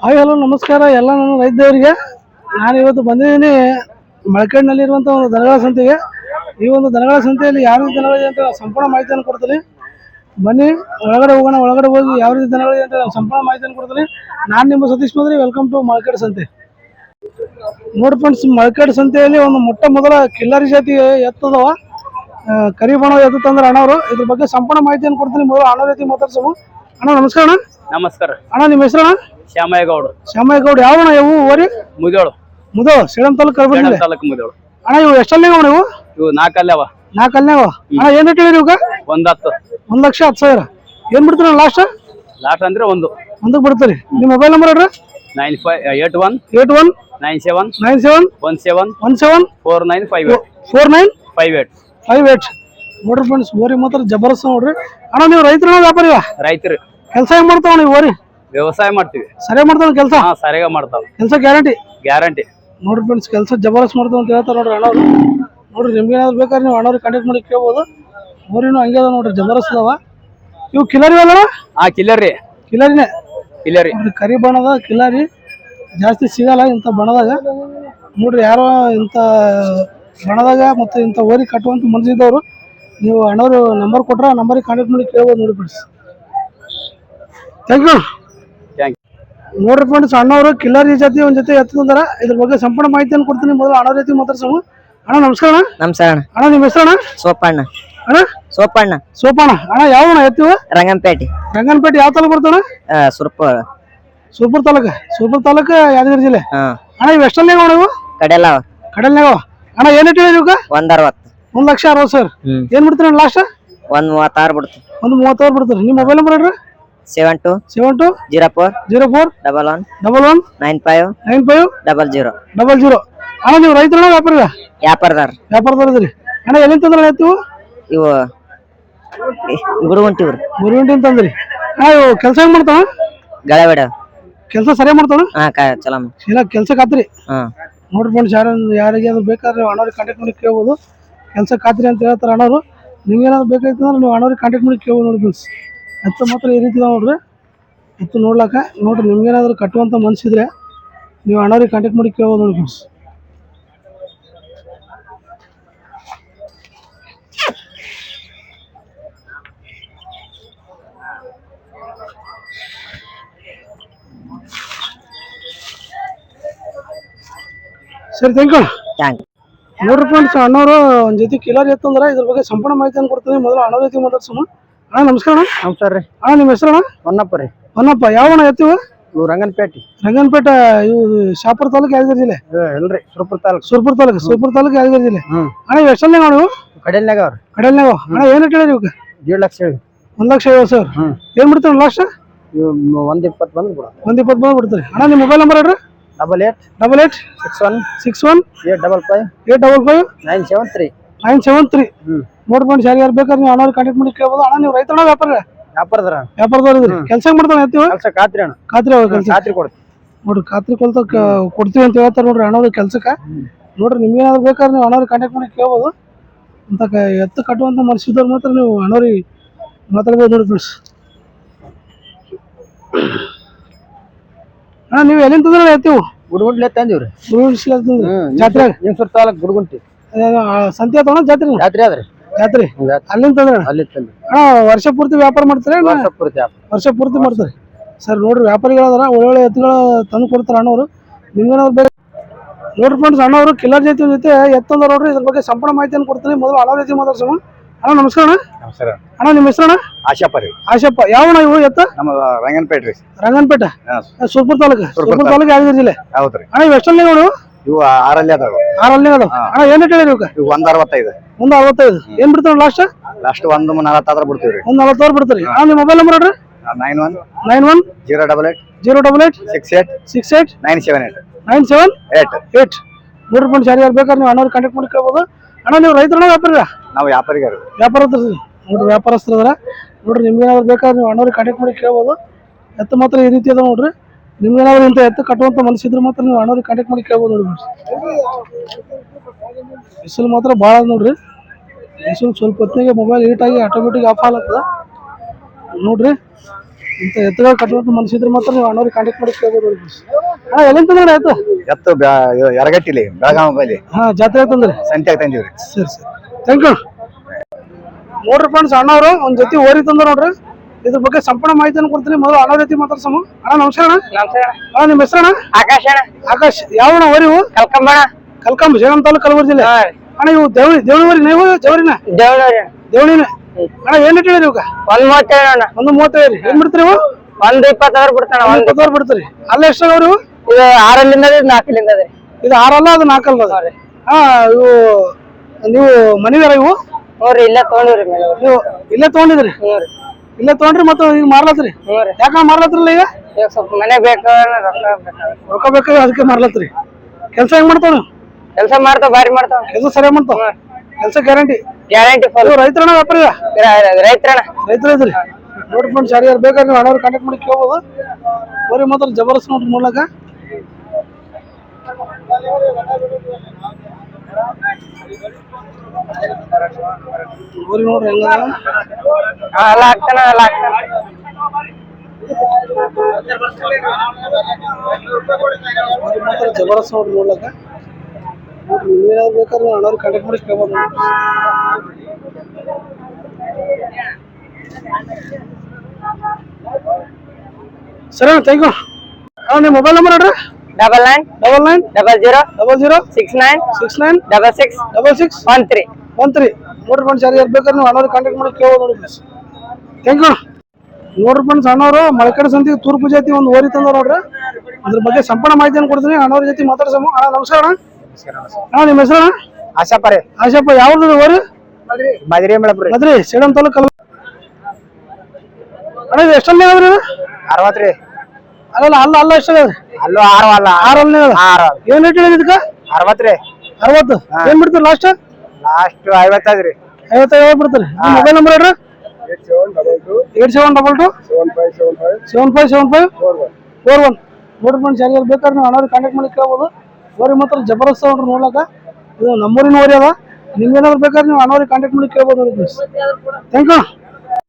Hi hello ನಮಸ್ಕಾರ. ಎಲ್ಲ ನನ್ನ ರೈತರಿಗೆ ನಾನು ಇವತ್ತು ಬಂದಿದ್ದೀನಿ ಮಳಕಡ್ನಲ್ಲಿರುವಂಥ ಒಂದು ದನಗಳ ಸಂತೆಗೆ. ಈ ಒಂದು ದನಗಳ ಸಂತೆಯಲ್ಲಿ ಯಾವ ರೀತಿ ದನಗಳಿದೆ ಅಂತ ಸಂಪೂರ್ಣ ಮಾಹಿತಿಯನ್ನು ಕೊಡ್ತೀನಿ. ಬನ್ನಿ ಒಳಗಡೆ ಹೋಗೋಣ. ಒಳಗಡೆ ಹೋಗಿ ಯಾವ ರೀತಿ ದನಗಳಿದೆ ಅಂತ ಸಂಪೂರ್ಣ ಮಾಹಿತಿಯನ್ನು ಕೊಡ್ತೀನಿ. ನಾನು ನಿಮ್ಮ ಸತೀಶ್ ಮದ್ರಿ. ವೆಲ್ಕಮ್ ಟು ಮಳಕಡ್ ಸಂತೆ. ನೋಡಿ ಫ್ರೆಂಡ್ಸ್ ಮಳಕಡ್ ಸಂತೆಯಲ್ಲಿ ಒಂದು ಮೊಟ್ಟ ಮೊದಲ ಕಿಲ್ಲರಿ ಜಾತಿ ಎತ್ತದವ. ಆ, ಕರಿ ಬಣ ಎತ್ತು ತಂದ್ರೆ ಅಣ್ಣವರು. ಇದ್ರ ಬಗ್ಗೆ ಸಂಪೂರ್ಣ ಮಾಹಿತಿಯನ್ನು ಕೊಡ್ತೀನಿ. ಮೊದಲು ಅಣ್ಣ ರೀತಿ ಮಾತಾಡ್ಸೋಣ. ಅಣ್ಣ ನಮಸ್ಕಾರ ಅಣ್ಣ. ನಮಸ್ಕಾರ. ಅಣ್ಣ ನಿಮ್ಮ ಹೆಸರು ಅಣ್ಣ? ಶ್ಯಾಮಯ್ಯಗೌಡ. ಶ್ಯಾಮಯ್ಯಗೌಡ ಯಾವಣ ಇವು ಓರಿ ಮುದೋಳು. ಮುದೋ ಸೇಡಂ ತಾಲೂಕು ಜಿಲ್ಲೆ. ತಾಲೂಕು ಮುದೋಳು. ಅಣ್ಣ ಇವು ಎಷ್ಟಲ್ಲಿ ಅಣ್ಣ ಇವು ಇವು ಅವ ನಾಲ್ಕು ಅವ ಅಣ್ಣ ಏನು ರೇಟ್ ಹೇಳಿರಿ ಇವಾಗ ಒಂದು ಹತ್ತು. ಒಂದು ಲಕ್ಷ ಹತ್ತು ಸಾವಿರ. ಏನ್ ಬಿಡ್ತೀರ ಲಾಸ್ಟ್ ಲಾಸ್ಟ್ ಅಂದ್ರೆ ಒಂದು. ಒಂದಕ್ಕೆ ಬಿಡ್ತೀರಿ. ನಿಮ್ಮ ಮೊಬೈಲ್ ನಂಬರ್ ಹೇಳ್ರಿ. Nine five eight one eight one nine seven nine seven one seven one seven four nine five eight. Four nine five eight. Five eight. ನೋಡ್ರಿ ಫ್ರೆಂಡ್ಸ್ ಓರಿ ಮಾತ್ರ ಜಬರ್ದಸ್ತ್ ನೋಡ್ರಿ. ಅಣ್ಣ ನೀವು ರೈತರ ವ್ಯಾಪಾರಿವ ರೈತರು. ಕೆಲಸ ಹೆಂಗ್ ಮಾಡ್ತಾವ ನೀವು ಓರಿ ವ್ಯವಸಾಯ ಮಾಡ್ತೀವಿ. ಸರಿಯಾಗಿ ಮಾಡ್ತಾವ ಕೆಲಸ? ಹಾ ಸರಿಯಾಗಿ ಮಾಡ್ತಾವ. ಕೆಲಸ ಗ್ಯಾರಂಟಿ? ಗ್ಯಾರಂಟಿ. ನೋಡ್ರಿ ಫ್ರೆಂಡ್ಸ್ ಕೆಲಸ ಜಬರ್ದಸ್ತ್ ಮಾಡ್ತಾವ ಅಂತ ಹೇಳ್ತಾರೆ ನೋಡ್ರಿ ಅಣ್ಣವ್ರು. ನೋಡ್ರಿ ನಿಮ್ಗೆ ಏನಾದ್ರು ಬೇಕಾದ್ರೆ ನೀವು ಅಣ್ಣವ್ರಿಗೆ ಕಾಂಟ್ಯಾಕ್ಟ್ ಮಾಡಿ ಕೇಳ್ಬೋದು. ಓರಿನೂ ಹಂಗೆ ಅದ ನೋಡ್ರಿ ಜಬರ್ದಸ್ತ್ ಅದಾವ. ಇವು ಕಿಲರಿ ಅಲ್ಲ ಆ ಕಿಲ್ಲರಿ ಕಿಲರಿನೇ? ಕಿಲ್ಲರಿ ಕರಿ ಬಣ್ಣದ ಕಿಲಾರಿ. ಜಾಸ್ತಿ ಸಿಗಲ್ಲ ಇಂಥ ಬಣ್ಣದಾಗ. ನೋಡ್ರಿ ಯಾರೋ ಇಂಥ ಬಣ್ಣದಾಗ ಮತ್ತು ಇಂಥ ಓರಿ ಕಟ್ಟುವಂತ ಮನಸ್ಸಿದ್ದವರು ನೀವು ಅಣ್ಣವರು ನಂಬರ್ ಕೊಟ್ರೆ ನಂಬರಿಗೆ ಕಾಂಟ್ಯಾಕ್ಟ್ ಮಾಡಿ ಕೇಳ್ಬೋದು ನೋಡಿ friends thank you thank you ನೋಡ್ರಿ ಫ್ರೆಂಡ್ಸ್ ಅಣ್ಣವರು ಕಿಲ್ಲರ್ ಈ ಜಾತಿ ಒಂದು ಜೊತೆ ಎತ್ತಂದಾರ ಇದ್ರ ಬಗ್ಗೆ ಸಂಪೂರ್ಣ ಮಾಹಿತಿಯನ್ನು ಕೊಡ್ತೀನಿ. ಮೊದಲು ಅಣ್ಣ ರೀತಿ ಮಾತಾಡ್ಸೋಣ. ಅಣ್ಣ ನಮಸ್ಕಾರ ಅಣ್ಣ. ನಮಸ್ಕಾರ ಅಣ್ಣ. ಅಣ್ಣ ನಿಮ್ಮ ಹೆಸರು ಅಣ್ಣ? ಸೋಪಣ್ಣ. ಅಣ್ಣ? ಸೋಪಣ್ಣ. ಸೋಪಣ್ಣ. ಅಣ್ಣ ಯಾವ ಅಣ್ಣ ಎತ್ತಿವ? ರಂಗನಪೇಟೆ. ರಂಗನಪೇಟೆ ಯಾವ ತಾಲೂಕು ಬರ್ತಣ್ಣ ಆ, ಸುರ್ಪ ಸೂಪರ್ ತಾಲೂಕ. ಸೂಪರ್ ತಾಲೂಕು ಯಾದಗಿರಿ ಜಿಲ್ಲೆ. ಅಣ್ಣ ಇವು ಎಷ್ಟಲ್ಲಿ ಕಡೆಲ್ಲ ಕಡಲ್ನಾಗ ಅಣ್ಣ ಏನು ಇಟ್ಟಿರಿ ಇವಾಗ? ಒಂದ್ ಅರವತ್ತು. ಒಂದ್ ಲಕ್ಷ ಅರವತ್ ಸಾವಿರ. ಏನ್ ಬಿಡ್ತೀರ ಲಾಸ್ಟ್ ಒಂದ್ ಮೂವತ್ತಾರು ಬಿಡ್ತು ಒಂದ್ ಮೂವತ್ತಾರು ಬಿಡ್ತೀರಿ. ನಿಮ್ಮ ಮೊಬೈಲ್ ನಂಬರ್ ಹೇಳ್ರಿ. Seven two seven two zero four zero four double one double one nine five nine five double zero double zero ಅಣ್ಣ ನೀವು ರೈತರ ವ್ಯಾಪಾರ ವ್ಯಾಪಾರದಾರ ವ್ಯಾಪಾರದವ್ರದ್ರಿ ಅಣ್ಣ ಎಲ್ಲಿಂದ ತಂದ್ರೆ ಆಯ್ತು ಇವು ಗುರುಗುಂಟಿವ್ರು ಗುರುಗುಂಟಿ ಅಂತಂದ್ರಿ ಅಣ್ಣ ಇವು ಕೆಲಸ ಹೆಂಗ್ ಮಾಡ್ತಾವ? ಗಳಬೇಡ. ಕೆಲಸ ಸರಿಯಾಗಿ ಮಾಡ್ತಾವ ಹಾ ಕ ಚಲಮ್ಮ ಇಲ್ಲ ಕೆಲಸ ಕಾತ್ರಿ ಹಾ. ನೋಡ್ರಿ ಫ್ರೆಂಡ್ಸ್ ಯಾರು ಯಾರಿಗೆ ಅದು ಬೇಕಾದ್ರೆ ಅಣ್ಣವ್ರಿಗೆ ಕಾಂಟ್ಯಾಕ್ಟ್ ಮಾಡಿ ಕೇಳ್ಬೋದು. ಕೆಲಸ ಖಾತ್ರಿ ಅಂತ ಹೇಳ್ತಾರೆ ಅಣ್ಣವರು. ನಿಮ್ಗೇನಾದ್ರು ಬೇಕಾಯ್ತು ಅಂದ್ರೆ ನೀವು ಅಣ್ಣವ್ರಿಗೆ ಕಾಂಟ್ಯಾಕ್ಟ್ ಮಾಡಿ ಕೇಳ್ಬೋದು ನೋಡಿ ಫ್ರೆಂಡ್ಸ್ ಎತ್ತ ಮಾತ್ರ ಈ ರೀತಿ ನೋಡ್ರಿ. ಎತ್ತು ನೋಡ್ಲಾಕ, ನೋಡ್ರಿ ನಿಮ್ಗೇನಾದ್ರು ಕಟ್ಟುವಂಥ ಮನ್ಸಿದ್ರೆ ನೀವು ಅಣ್ಣವ್ರಿಗೆ ಕಾಂಟ್ಯಾಕ್ಟ್ ಮಾಡಿ ಕೇಳ್ಬೋದು ನೋಡಿ ಫ್ರೆಂಡ್ಸ್ ಸರಿ ಥ್ಯಾಂಕ್ ಯು ಥ್ಯಾಂಕ್ ನೋಡ್ರಿ ರೂಪಾಯಿ ಅಣ್ಣವರು ಒಂದು ಜೊತೆ ಕಿಲರ್ ಅಂದ್ರೆ ಇದ್ರ ಬಗ್ಗೆ ಸಂಪೂರ್ಣ ಮಾಹಿತಿಯನ್ನು ಕೊಡ್ತೀನಿ? ಮೊದಲು ಅಣ್ಣ ಜೊತೆ ಮಾತಾಡ್ಸೋಣ ಅಣ್ಣ ನಮಸ್ಕಾರ ಅಣ್ಣ. ನಮಸ್ಕಾರ ರೀ. ಅಣ್ಣ ನಿಮ್ಮ ಹೆಸರು ಅಣ್ಣ? ಹೊನ್ನಪ್ಪ ರೀ. ಹೊನ್ನಪ್ಪ ಯಾವ ಅಣ್ಣ ಎತ್ತಿವ? ಇವು ರಂಗನಪೇಟೆ. ರಂಗನಪೇಟೆ ಇವು ಶಾಪುರ ತಾಲೂಕು ಯಾದಗಿರಿ ಜಿಲ್ಲೆ? ಇಲ್ರಿ ಸುರಪುರ ತಾಲೂಕು. ಸುರ್ಪುರ ತಾಲೂಕು ಸುರ್ಪುರ ತಾಲೂಕು ಯಾದಗಿರಿ ಜಿಲ್ಲೆ? ಅಣ್ಣ ಎಷ್ಟಲ್ಲಿ ನಾವು ಕಡೆಲ್ನಾಗ ಅವ್ರಿ. ಕಡೆಯಲ್ನಾಗ ಅಣ್ಣ ಏನು ಹೇಳಿರಿ ಇವಾಗ? ಏಳು ಲಕ್ಷ ಹೇಳಿ ಒಂದು ಲಕ್ಷ ಐವತ್ತು ಸಾವಿರ. ಏನು ಬಿಡ್ತಾರೆ ಲಾಸ್ಟ್ ಒಂದ್ ಇಪ್ಪತ್ ಬಂದು ಬಿಡು ಒಂದು ಇಪ್ಪತ್ತು ಬಂದು ಬಿಡ್ತೀರಿ ಅಣ್ಣ ನಿಮ್ಮ ಮೊಬೈಲ್ ನಂಬರ್ ಹೇಳ್ರಿ. Double eight double eight six one six one eight double five eight double five nine seven three nine seven three hmm ನೋಡ್ಕೊಂಡು ಸರ್ ಯಾರು ಬೇಕಾದ್ರೆ ನೀವು ಹಣ ಕಾಂಟ್ಯಾಕ್ಟ್ ಮಾಡಿ ಕೇಳ್ಬೋದು. ಅಣ್ಣ ನೀವು ರೈತಣ್ಣ ವ್ಯಾಪಾರ ವ್ಯಾಪಾರದ ವ್ಯಾಪಾರದವ್ರು ಇದ್ರಿ ಕೆಲಸ ಮಾಡ್ತಾನೆ ಎತ್ತಿವ ಕೆಲಸ ಖಾತ್ರಿ ಅಣ್ಣ. ಖಾತ್ರಿ ಅವ್ರ ಕೆಲಸ ಖಾತ್ರಿ ಕೊಡ್ತೀವಿ ನೋಡ್ರಿ ಖಾತ್ರಿ ಕೊಲ್ತ ಕೊಡ್ತೀವಿ ಅಂತ ಹೇಳ್ತಾರೆ ನೋಡ್ರಿ ಅಣ್ಣವ್ರಿಗೆ ಕೆಲ್ಸಕ್ಕೆ. ನೋಡ್ರಿ ನಿಮ್ಗೆ ಏನಾದ್ರು ಬೇಕಾದ್ರೆ ನೀವು ಅಣ್ಣವ್ರಿಗೆ ಕಾಂಟ್ಯಾಕ್ಟ್ ಮಾಡಿ ಕೇಳ್ಬೋದು. ಅಂತ ಎತ್ತು ಕಟ್ಟುವಂಥ ಮನಸ್ಸಿದ್ದವ್ರು ಮಾತ್ರ ನೀವು ಅಣ್ಣವ್ರಿಗೆ ಮಾತಾಡ್ಬೋದು ನೋಡಿ ಫ್ರೆಂಡ್ಸ್ ಅಣ್ಣ ನೀವು ಎಲ್ಲಿಂದ ತಂದ್ರೆ ಎತ್ತಿವು? ಗುಡ್ಗುಂಟ್ಲೆ ತಂದಿವ್ರಿ. ಜಾತ್ರೆ? ನಿಮ್ಸೂರ್ ತಾಲೂಕ್ ಗುಡ್ಗುಂಟಿ ಸಂತೆ ಆತವಣ ಜಾತ್ರೆ? ಜಾತ್ರೆ ಅದ್ರಿ ಜಾತ್ರೆ? ಅಲ್ಲಿಂದ ತಂದ್ರೆ ಅಲ್ಲಿ ತಂದ್ರಿ ಅಣ್ಣ ವರ್ಷ ಪೂರ್ತಿ ವ್ಯಾಪಾರ ಮಾಡ್ತಾರೆ ವರ್ಷ ಪೂರ್ತಿ ವರ್ಷ ಪೂರ್ತಿ ಮಾಡ್ತಾರೆ? ಸರ್ ನೋಡ್ರಿ ವ್ಯಾಪಾರಿಗಳದಾರ ಒಳ್ಳೊಳ್ಳೆ ಎತ್ತುಗಳು ತಂದು ಕೊಡ್ತಾರೆ ಅಣ್ಣವರು. ನಿಮ್ಗೇನಾದ್ರು ಬೇರೆ ನೋಡ್ರಿ ಫ್ರೆಂಡ್ಸ್ ಅಣ್ಣವರು ಕಿಲ್ಲರ್ ಜೊತೆ ಜೊತೆ ಎತ್ತಂದ್ರೆ ನೋಡ್ರಿ ಇದ್ರ ಬಗ್ಗೆ ಸಂಪೂರ್ಣ ಮಾಹಿತಿಯನ್ನು ಕೊಡ್ತೀನಿ. ಮೊದಲು ಅಣ್ಣ ಜೊತೆ ಮಾತಾಡ್ಸೋಣ. ಅಣ್ಣ ನಮಸ್ಕಾರ ಅಣ್ಣ. ನಮಸ್ಕಾರ. ಅಣ್ಣ ನಿಮ್ಮ ಹೆಸರು ಅಣ್ಣ ಆಶಾಪ ರೀ. ಆಶಪ್ಪ ಯಾವ ಅಣ್ಣ ಇವು ಎತ್ತ? ನಮ್ಮ ರಂಗನಪೇಟೆ ರೀ. ರಂಗನಪೇಟೆ? ಸುರ್ಪುರ ತಾಲೂಕು. ಸುರ್ಪುರ ತಾಲೂಕು. ಯಾದಗಿರಿ ಜಿಲ್ಲೆ? ಹೌದ್ರಿ ಅಣ್ಣ ಇವು ಎಷ್ಟಲ್ಲಿ ನೋಡು ಇವು ಆರಲ್ಲಿ ಅದಾವ ಆರಲ್ಲಿ ಅದಾವ. ಅಣ್ಣ ಏನು ಹೇಳಿರಿ ಇವಕ್ಕೆ ಇವು ಒಂದ್ ಅರವತ್ತೈದು. ಒಂದು ಅರವತ್ತೈದು. ಏನು ಬಿಡ್ತಾರೆ ಲಾಸ್ಟ್ ಲಾಸ್ಟ್ ಒಂದು ನಲವತ್ತಾದ್ರ ಬಿಡ್ತೀವ್ರಿ ಒಂದು ನಲವತ್ತಾರು ಬಿಡ್ತೀರಿ. ಅಣ್ಣ ನಿಮ್ಮ ಮೊಬೈಲ್ ನಂಬರ್ ಹೇಳ್ರಿ. Nine one nine one zero double eight zero double eight six eight six eight nine seven eight nine seven eight eight ನೂರು ರೂಪಾಯಿ ಯಾರು ಬೇಕಾದ್ರೆ ನೀವು ಅಣ್ಣವ್ರು ಕಾಂಟ್ಯಾಕ್ಟ್ ಮಾಡಿ ಕೇಳ್ಬೋದು ಅಣ್ಣ ನೀವು ರೈತರ ವ್ಯಾಪಾರ ನಾವು ವ್ಯಾಪಾರಿಗಾರು. ವ್ಯಾಪಾರ ನೋಡ್ರಿ ವ್ಯಾಪಾರಸ್ಥರ ನೋಡ್ರಿ ನಿಮ್ಗೆ ಏನಾದ್ರು ಬೇಕಾದ್ರೆ ನೀವು ಅಣ್ಣವ್ರಿಗೆ ಕಾಂಟ್ಯಾಕ್ಟ್ ಮಾಡಿ ಕೇಳ್ಬೋದು. ಎತ್ತು ಮಾತ್ರ ಈ ರೀತಿ ಅದ ನೋಡ್ರಿ. ನಿಮ್ಗೆ ಏನಾದ್ರು ಇಂಥ ಎತ್ತು ಕಟ್ಟುವಂಥ ಮನಸ್ಸಿದ್ರೆ ಮಾತ್ರ ನೀವು ಅಣ್ಣವ್ರಿಗೆ ಕಾಂಟ್ಯಾಕ್ಟ್ ಮಾಡಿ ಕೇಳ್ಬೋದು ನೋಡ್ರಿ. ಬಿಸಿಲು ಮಾತ್ರ ಭಾಳ ನೋಡ್ರಿ. ಬಿಸಿಲು ಸ್ವಲ್ಪ ಹೊತ್ತಿಗೆ ಮೊಬೈಲ್ ಹೀಟಾಗಿ ಆಟೋಮೆಟಿಕ್ ಆಫ್ ಆಗ್ಲತ್ತದ. ನೋಡ್ರಿ ಇಂಥ ಎತ್ತುಗಳು ಕಟ್ಟುವಂತ ಮನಸ್ಸಿದ್ರೆ ಮಾತ್ರ ನೀವು ಅಣ್ಣವ್ರಿಗೆ ಕಾಂಟ್ಯಾಕ್ಟ್ ಮಾಡಿ ಕೇಳ್ಬೋದು ನೋಡ್ರಿ. ಅಣ್ಣ ಎಲ್ಲಿಂದ ಆಯ್ತು ಎತ್ತು? ಇದು ಯರಗಟ್ಟಿಲಿ ಬೆಳಗಾವಿ ಹಾ ಜಾತ್ರೆ ತಂದ್ರಿ? ಸಂತ್ಯಾಗ ತಂದೀವ್ರಿ. ಸರಿ ಸರಿ. ಥ್ಯಾಂಕ್ ಯು ನೋಡ್ರಿ ಫ್ರೆಂಡ್ಸ್ ಅಣ್ಣವ್ರು ಒಂದ್ ಜೊತೆ ಓರಿ ತಂದ ನೋಡ್ರಿ. ಇದ್ರ ಬಗ್ಗೆ ಸಂಪೂರ್ಣ ಮಾಹಿತಿಯನ್ನು ಕೊಡ್ತೀನಿ. ಮೊದಲು ಅಣ್ಣ ಜೊತೆ ಮಾತಾಡ್ಸಮ್ಮ ಅಣ್ಣ ನಮಸ್ಕಾರ ಅಣ್ಣ. ಅಣ್ಣ. ನಿಮ್ಮ ಹೆಸರಣ್ಣ ಆಕಾಶ ಅಣ್ಣ. ಆಕಾಶ್ ಯಾವಣ್ಣ ಓರಿ ಇವು? ಕಲ್ಕಂಬಣ ಕಲ್ಕಂಬ ಜಗನ್ ತಾಲೂಕು ಕಲಬುರಗಿ ಜಿಲ್ಲೆ. ಅಣ್ಣ ಇವು ದೇವಳಿ ದೇವಳಿ ನೀವು ಜವರಿನ? ದೇವನೂರಿ ದೇವಳಿನ ಅಣ್ಣ ಏನ್ ಇಟ್ಟಿರಿ ಇವಾಗ? ಒಂದ್ ಮೂವತ್ತೇಳು ಅಣ್ಣ. ಒಂದು ಮೂವತ್ತೈದು ರೀ. ಏನ್ ಬಿಡ್ತೀರಿ ಇವು? ಒಂದ್ ಇಪ್ಪತ್ತಾರು ಬಿಡ್ತಾನ ಒಂದು ಇಪ್ಪತ್ತಾರು ಬಿಡ್ತೀರಿ. ಅಲ್ಲ ಎಷ್ಟು ಅದಾವ್ರಿ ಇವು? ಇದು ಆರಲ್ಲಿಂದ ನಾಲ್ಕಲ್ಲಿಂದ ಅದ್ರಿ ಇದು ಆರಲ್ಲ ಅದು ನಾಲ್ಕಲ್ಲ ಹಾ ಇವು ನೀವು ಮನೆಯವರ ಇವು? ನೋಡ್ರಿ ಇಲ್ಲೇ ತಗೊಂಡಿವ್ರಿ ನೀವು ಇಲ್ಲೇ ತಗೊಂಡಿದ್ರಿ? ಹ್ಞೂರಿ ಇಲ್ಲೇ ತಗೊಂಡ್ರಿ ಮತ್ತೆ ಈಗ ಮಾರ್ಲತ್ರಿ? ಯಾಕ ಮಾರ್ಲತ್ರಲ್ಲ ಈಗ? ಈಗ ಸ್ವಲ್ಪ ಮನೆ ಬೇಕು ರೊಕ್ಕ ಬೇಕಾದ್ರೆ ರೊಕ್ಕ ಬೇಕಾಗಿ ಅದಕ್ಕೆ ಮಾರ್ಲತ್ರಿ. ಕೆಲಸ ಹೆಂಗ್ ಮಾಡ್ತಾವ್ ಕೆಲಸ ಮಾಡ್ತಾವ ಬಾರಿ ಮಾಡ್ತಾವ. ಕೆಲಸ ಸರಿಯಾಗಿ ಮಾಡ್ತಾವ? ಕೆಲಸ ಗ್ಯಾರಂಟಿ? ಗ್ಯಾರಂಟಿ ಫುಲ್ ರೈತರಣ ವ್ಯಾಪಾರ ರೈತರಣ್ಣ ರೈತರ ಇದ್ರಿ? ನೋಡಿ ಫ್ರೆಂಡ್ಸ್ ಯಾರ್ಯಾರು ಬೇಕಾದ್ರೆ ನೀವು ಹಣವ್ರು ಕಾಂಟ್ಯಾಕ್ಟ್ ಮಾಡಿ ಕೇಳ್ಬೋದು. ಬರೀ ಮಾತ್ರ ಜಬರ್ದಸ್ತ್ ನೋಡ್ರಿ ನೋಡ್ಲಕ್ಕ ಬರೀ ನೋಡ್ರಿ ಹೆಂಗ ಎಲ್ಲ ಹಾಕ್ತಾನ ಎಲ್ಲ ಹಾಕ್ತಾನ ಬರೀ ಮಾತ್ರ ಜಬರ್ದಸ್ತ್ ನೋಡ್ರಿ ನೋಡ್ಲಕ್ಕ ನೋಡ್ರಿ ನೀವೇನಾದ್ರು ಬೇಕಾದ್ರೆ ನೀವು ಹಣವ್ರು ಕಾಂಟ್ಯಾಕ್ಟ್ ಮಾಡಿ ಕೇಳ್ಬೋದು ನೋಡ್ರಿ. ಸರಿ ಥ್ಯಾಂಕ್ ಯು ಹಾಂ ನಿಮ್ಮ ಮೊಬೈಲ್ ನಂಬರ್ ನೋಡ್ರಿ double nine double nine double zero double zero six nine six nine double six double six one three one three ನೋಡ್ರಿ ಫ್ರೆಂಡ್ಸ್ ಯಾರು ಇರ್ಬೇಕಾದ್ರೆ ನೀವು ಅಣ್ಣವ್ರಿಗೆ ಕಾಂಟ್ಯಾಕ್ಟ್ ಮಾಡಿ ಕೇಳೋದು ನೋಡಿ ಫ್ರೆಂಡ್ಸ್ ಥ್ಯಾಂಕ್ ಯು ನೋಡ್ರಿ ಫ್ರೆಂಡ್ಸ್ ಅಣ್ಣವರು ಮಳಕಡೆ ಸಂತಿಗೆ ತೂರ್ಪು ಜಾತಿ ಒಂದು ಓರಿ ತಂದ ನೋಡ್ರಿ. ಅದ್ರ ಬಗ್ಗೆ ಸಂಪೂರ್ಣ ಮಾಹಿತಿಯನ್ನು ಕೊಡ್ತೀನಿ. ಅಣ್ಣವ್ರ ಜೊತೆ ಮಾತಾಡ್ಸಮ್ಮ ಅಣ್ಣ ನಮಸ್ಕಾರ ಅಣ್ಣ. ನಿಮ್ಮ ಹೆಸರು ಅಣ್ಣ? ಆಶಾಪರೆ. ಆಶಪ್ಪ ಯಾವ್ದು ಓರಿ? ಮದ್ರಿ. ಮದ್ರಿ ಸೇಡಂ ತಾಲೂಕು ಕಲ್ ಅಣ್ಣ ಎಷ್ಟೊಂದು ಅದ್ರಿ ಇದು? ಅಲ್ಲಲ್ಲ ಅಲ್ಲ ಅಲ್ಲ ಎಷ್ಟು ಅಲ್ಲೂ. ಆರು ಅಲ್ಲ. ಆರಲ್ಲಿ ಆರು. ಏನ್ ರೇಟ್ ಹೇಳಿದ ಇದಕ್ಕೆ? ರೀ. ಅರವತ್ತು? ಏನ್ ಬಿಡ್ತೀರಿ ಲಾಸ್ಟ್ ಲಾಸ್ಟ್ ಐವತ್ತೈದ್ರಿ ಐವತ್ತೈದು ಬಿಡ್ತೀರಿ? ಮೊಬೈಲ್ ನಂಬರ್ ಹೇಳ್ರಿ. Eight seven double two seven five seven five four one. ನೋಡ್ರಿ ಫ್ರೆಂಡ್ಸ್ ಯಾರಿಗಾರು ಬೇಕಾದ್ರೆ ನೀವು ಅಣ್ಣವ್ರಿಗೆ ಕಾಂಟ್ಯಾಕ್ಟ್ ಮಾಡಿ ಕೇಳ್ಬೋದು. ಓರಿ ಮಾತ್ರ ಜಬರ್ದಸ್ತ್ ನೋಡ್ರಿ ನೋಡ್ಲಾಕ. ಇದು ನಮ್ಮೂರಿನ ಓರಿ ಅದ. ನಿಮ್ಗೇನಾದ್ರು ಬೇಕಾದ್ರೆ ನೀವು ಅಣ್ಣವ್ರಿಗೆ ಕಾಂಟ್ಯಾಕ್ಟ್ ಮಾಡಿ ಕೇಳ್ಬೋದು ನೋಡಿ ಪ್ಲೀಸ್ ಥ್ಯಾಂಕ್ ಯು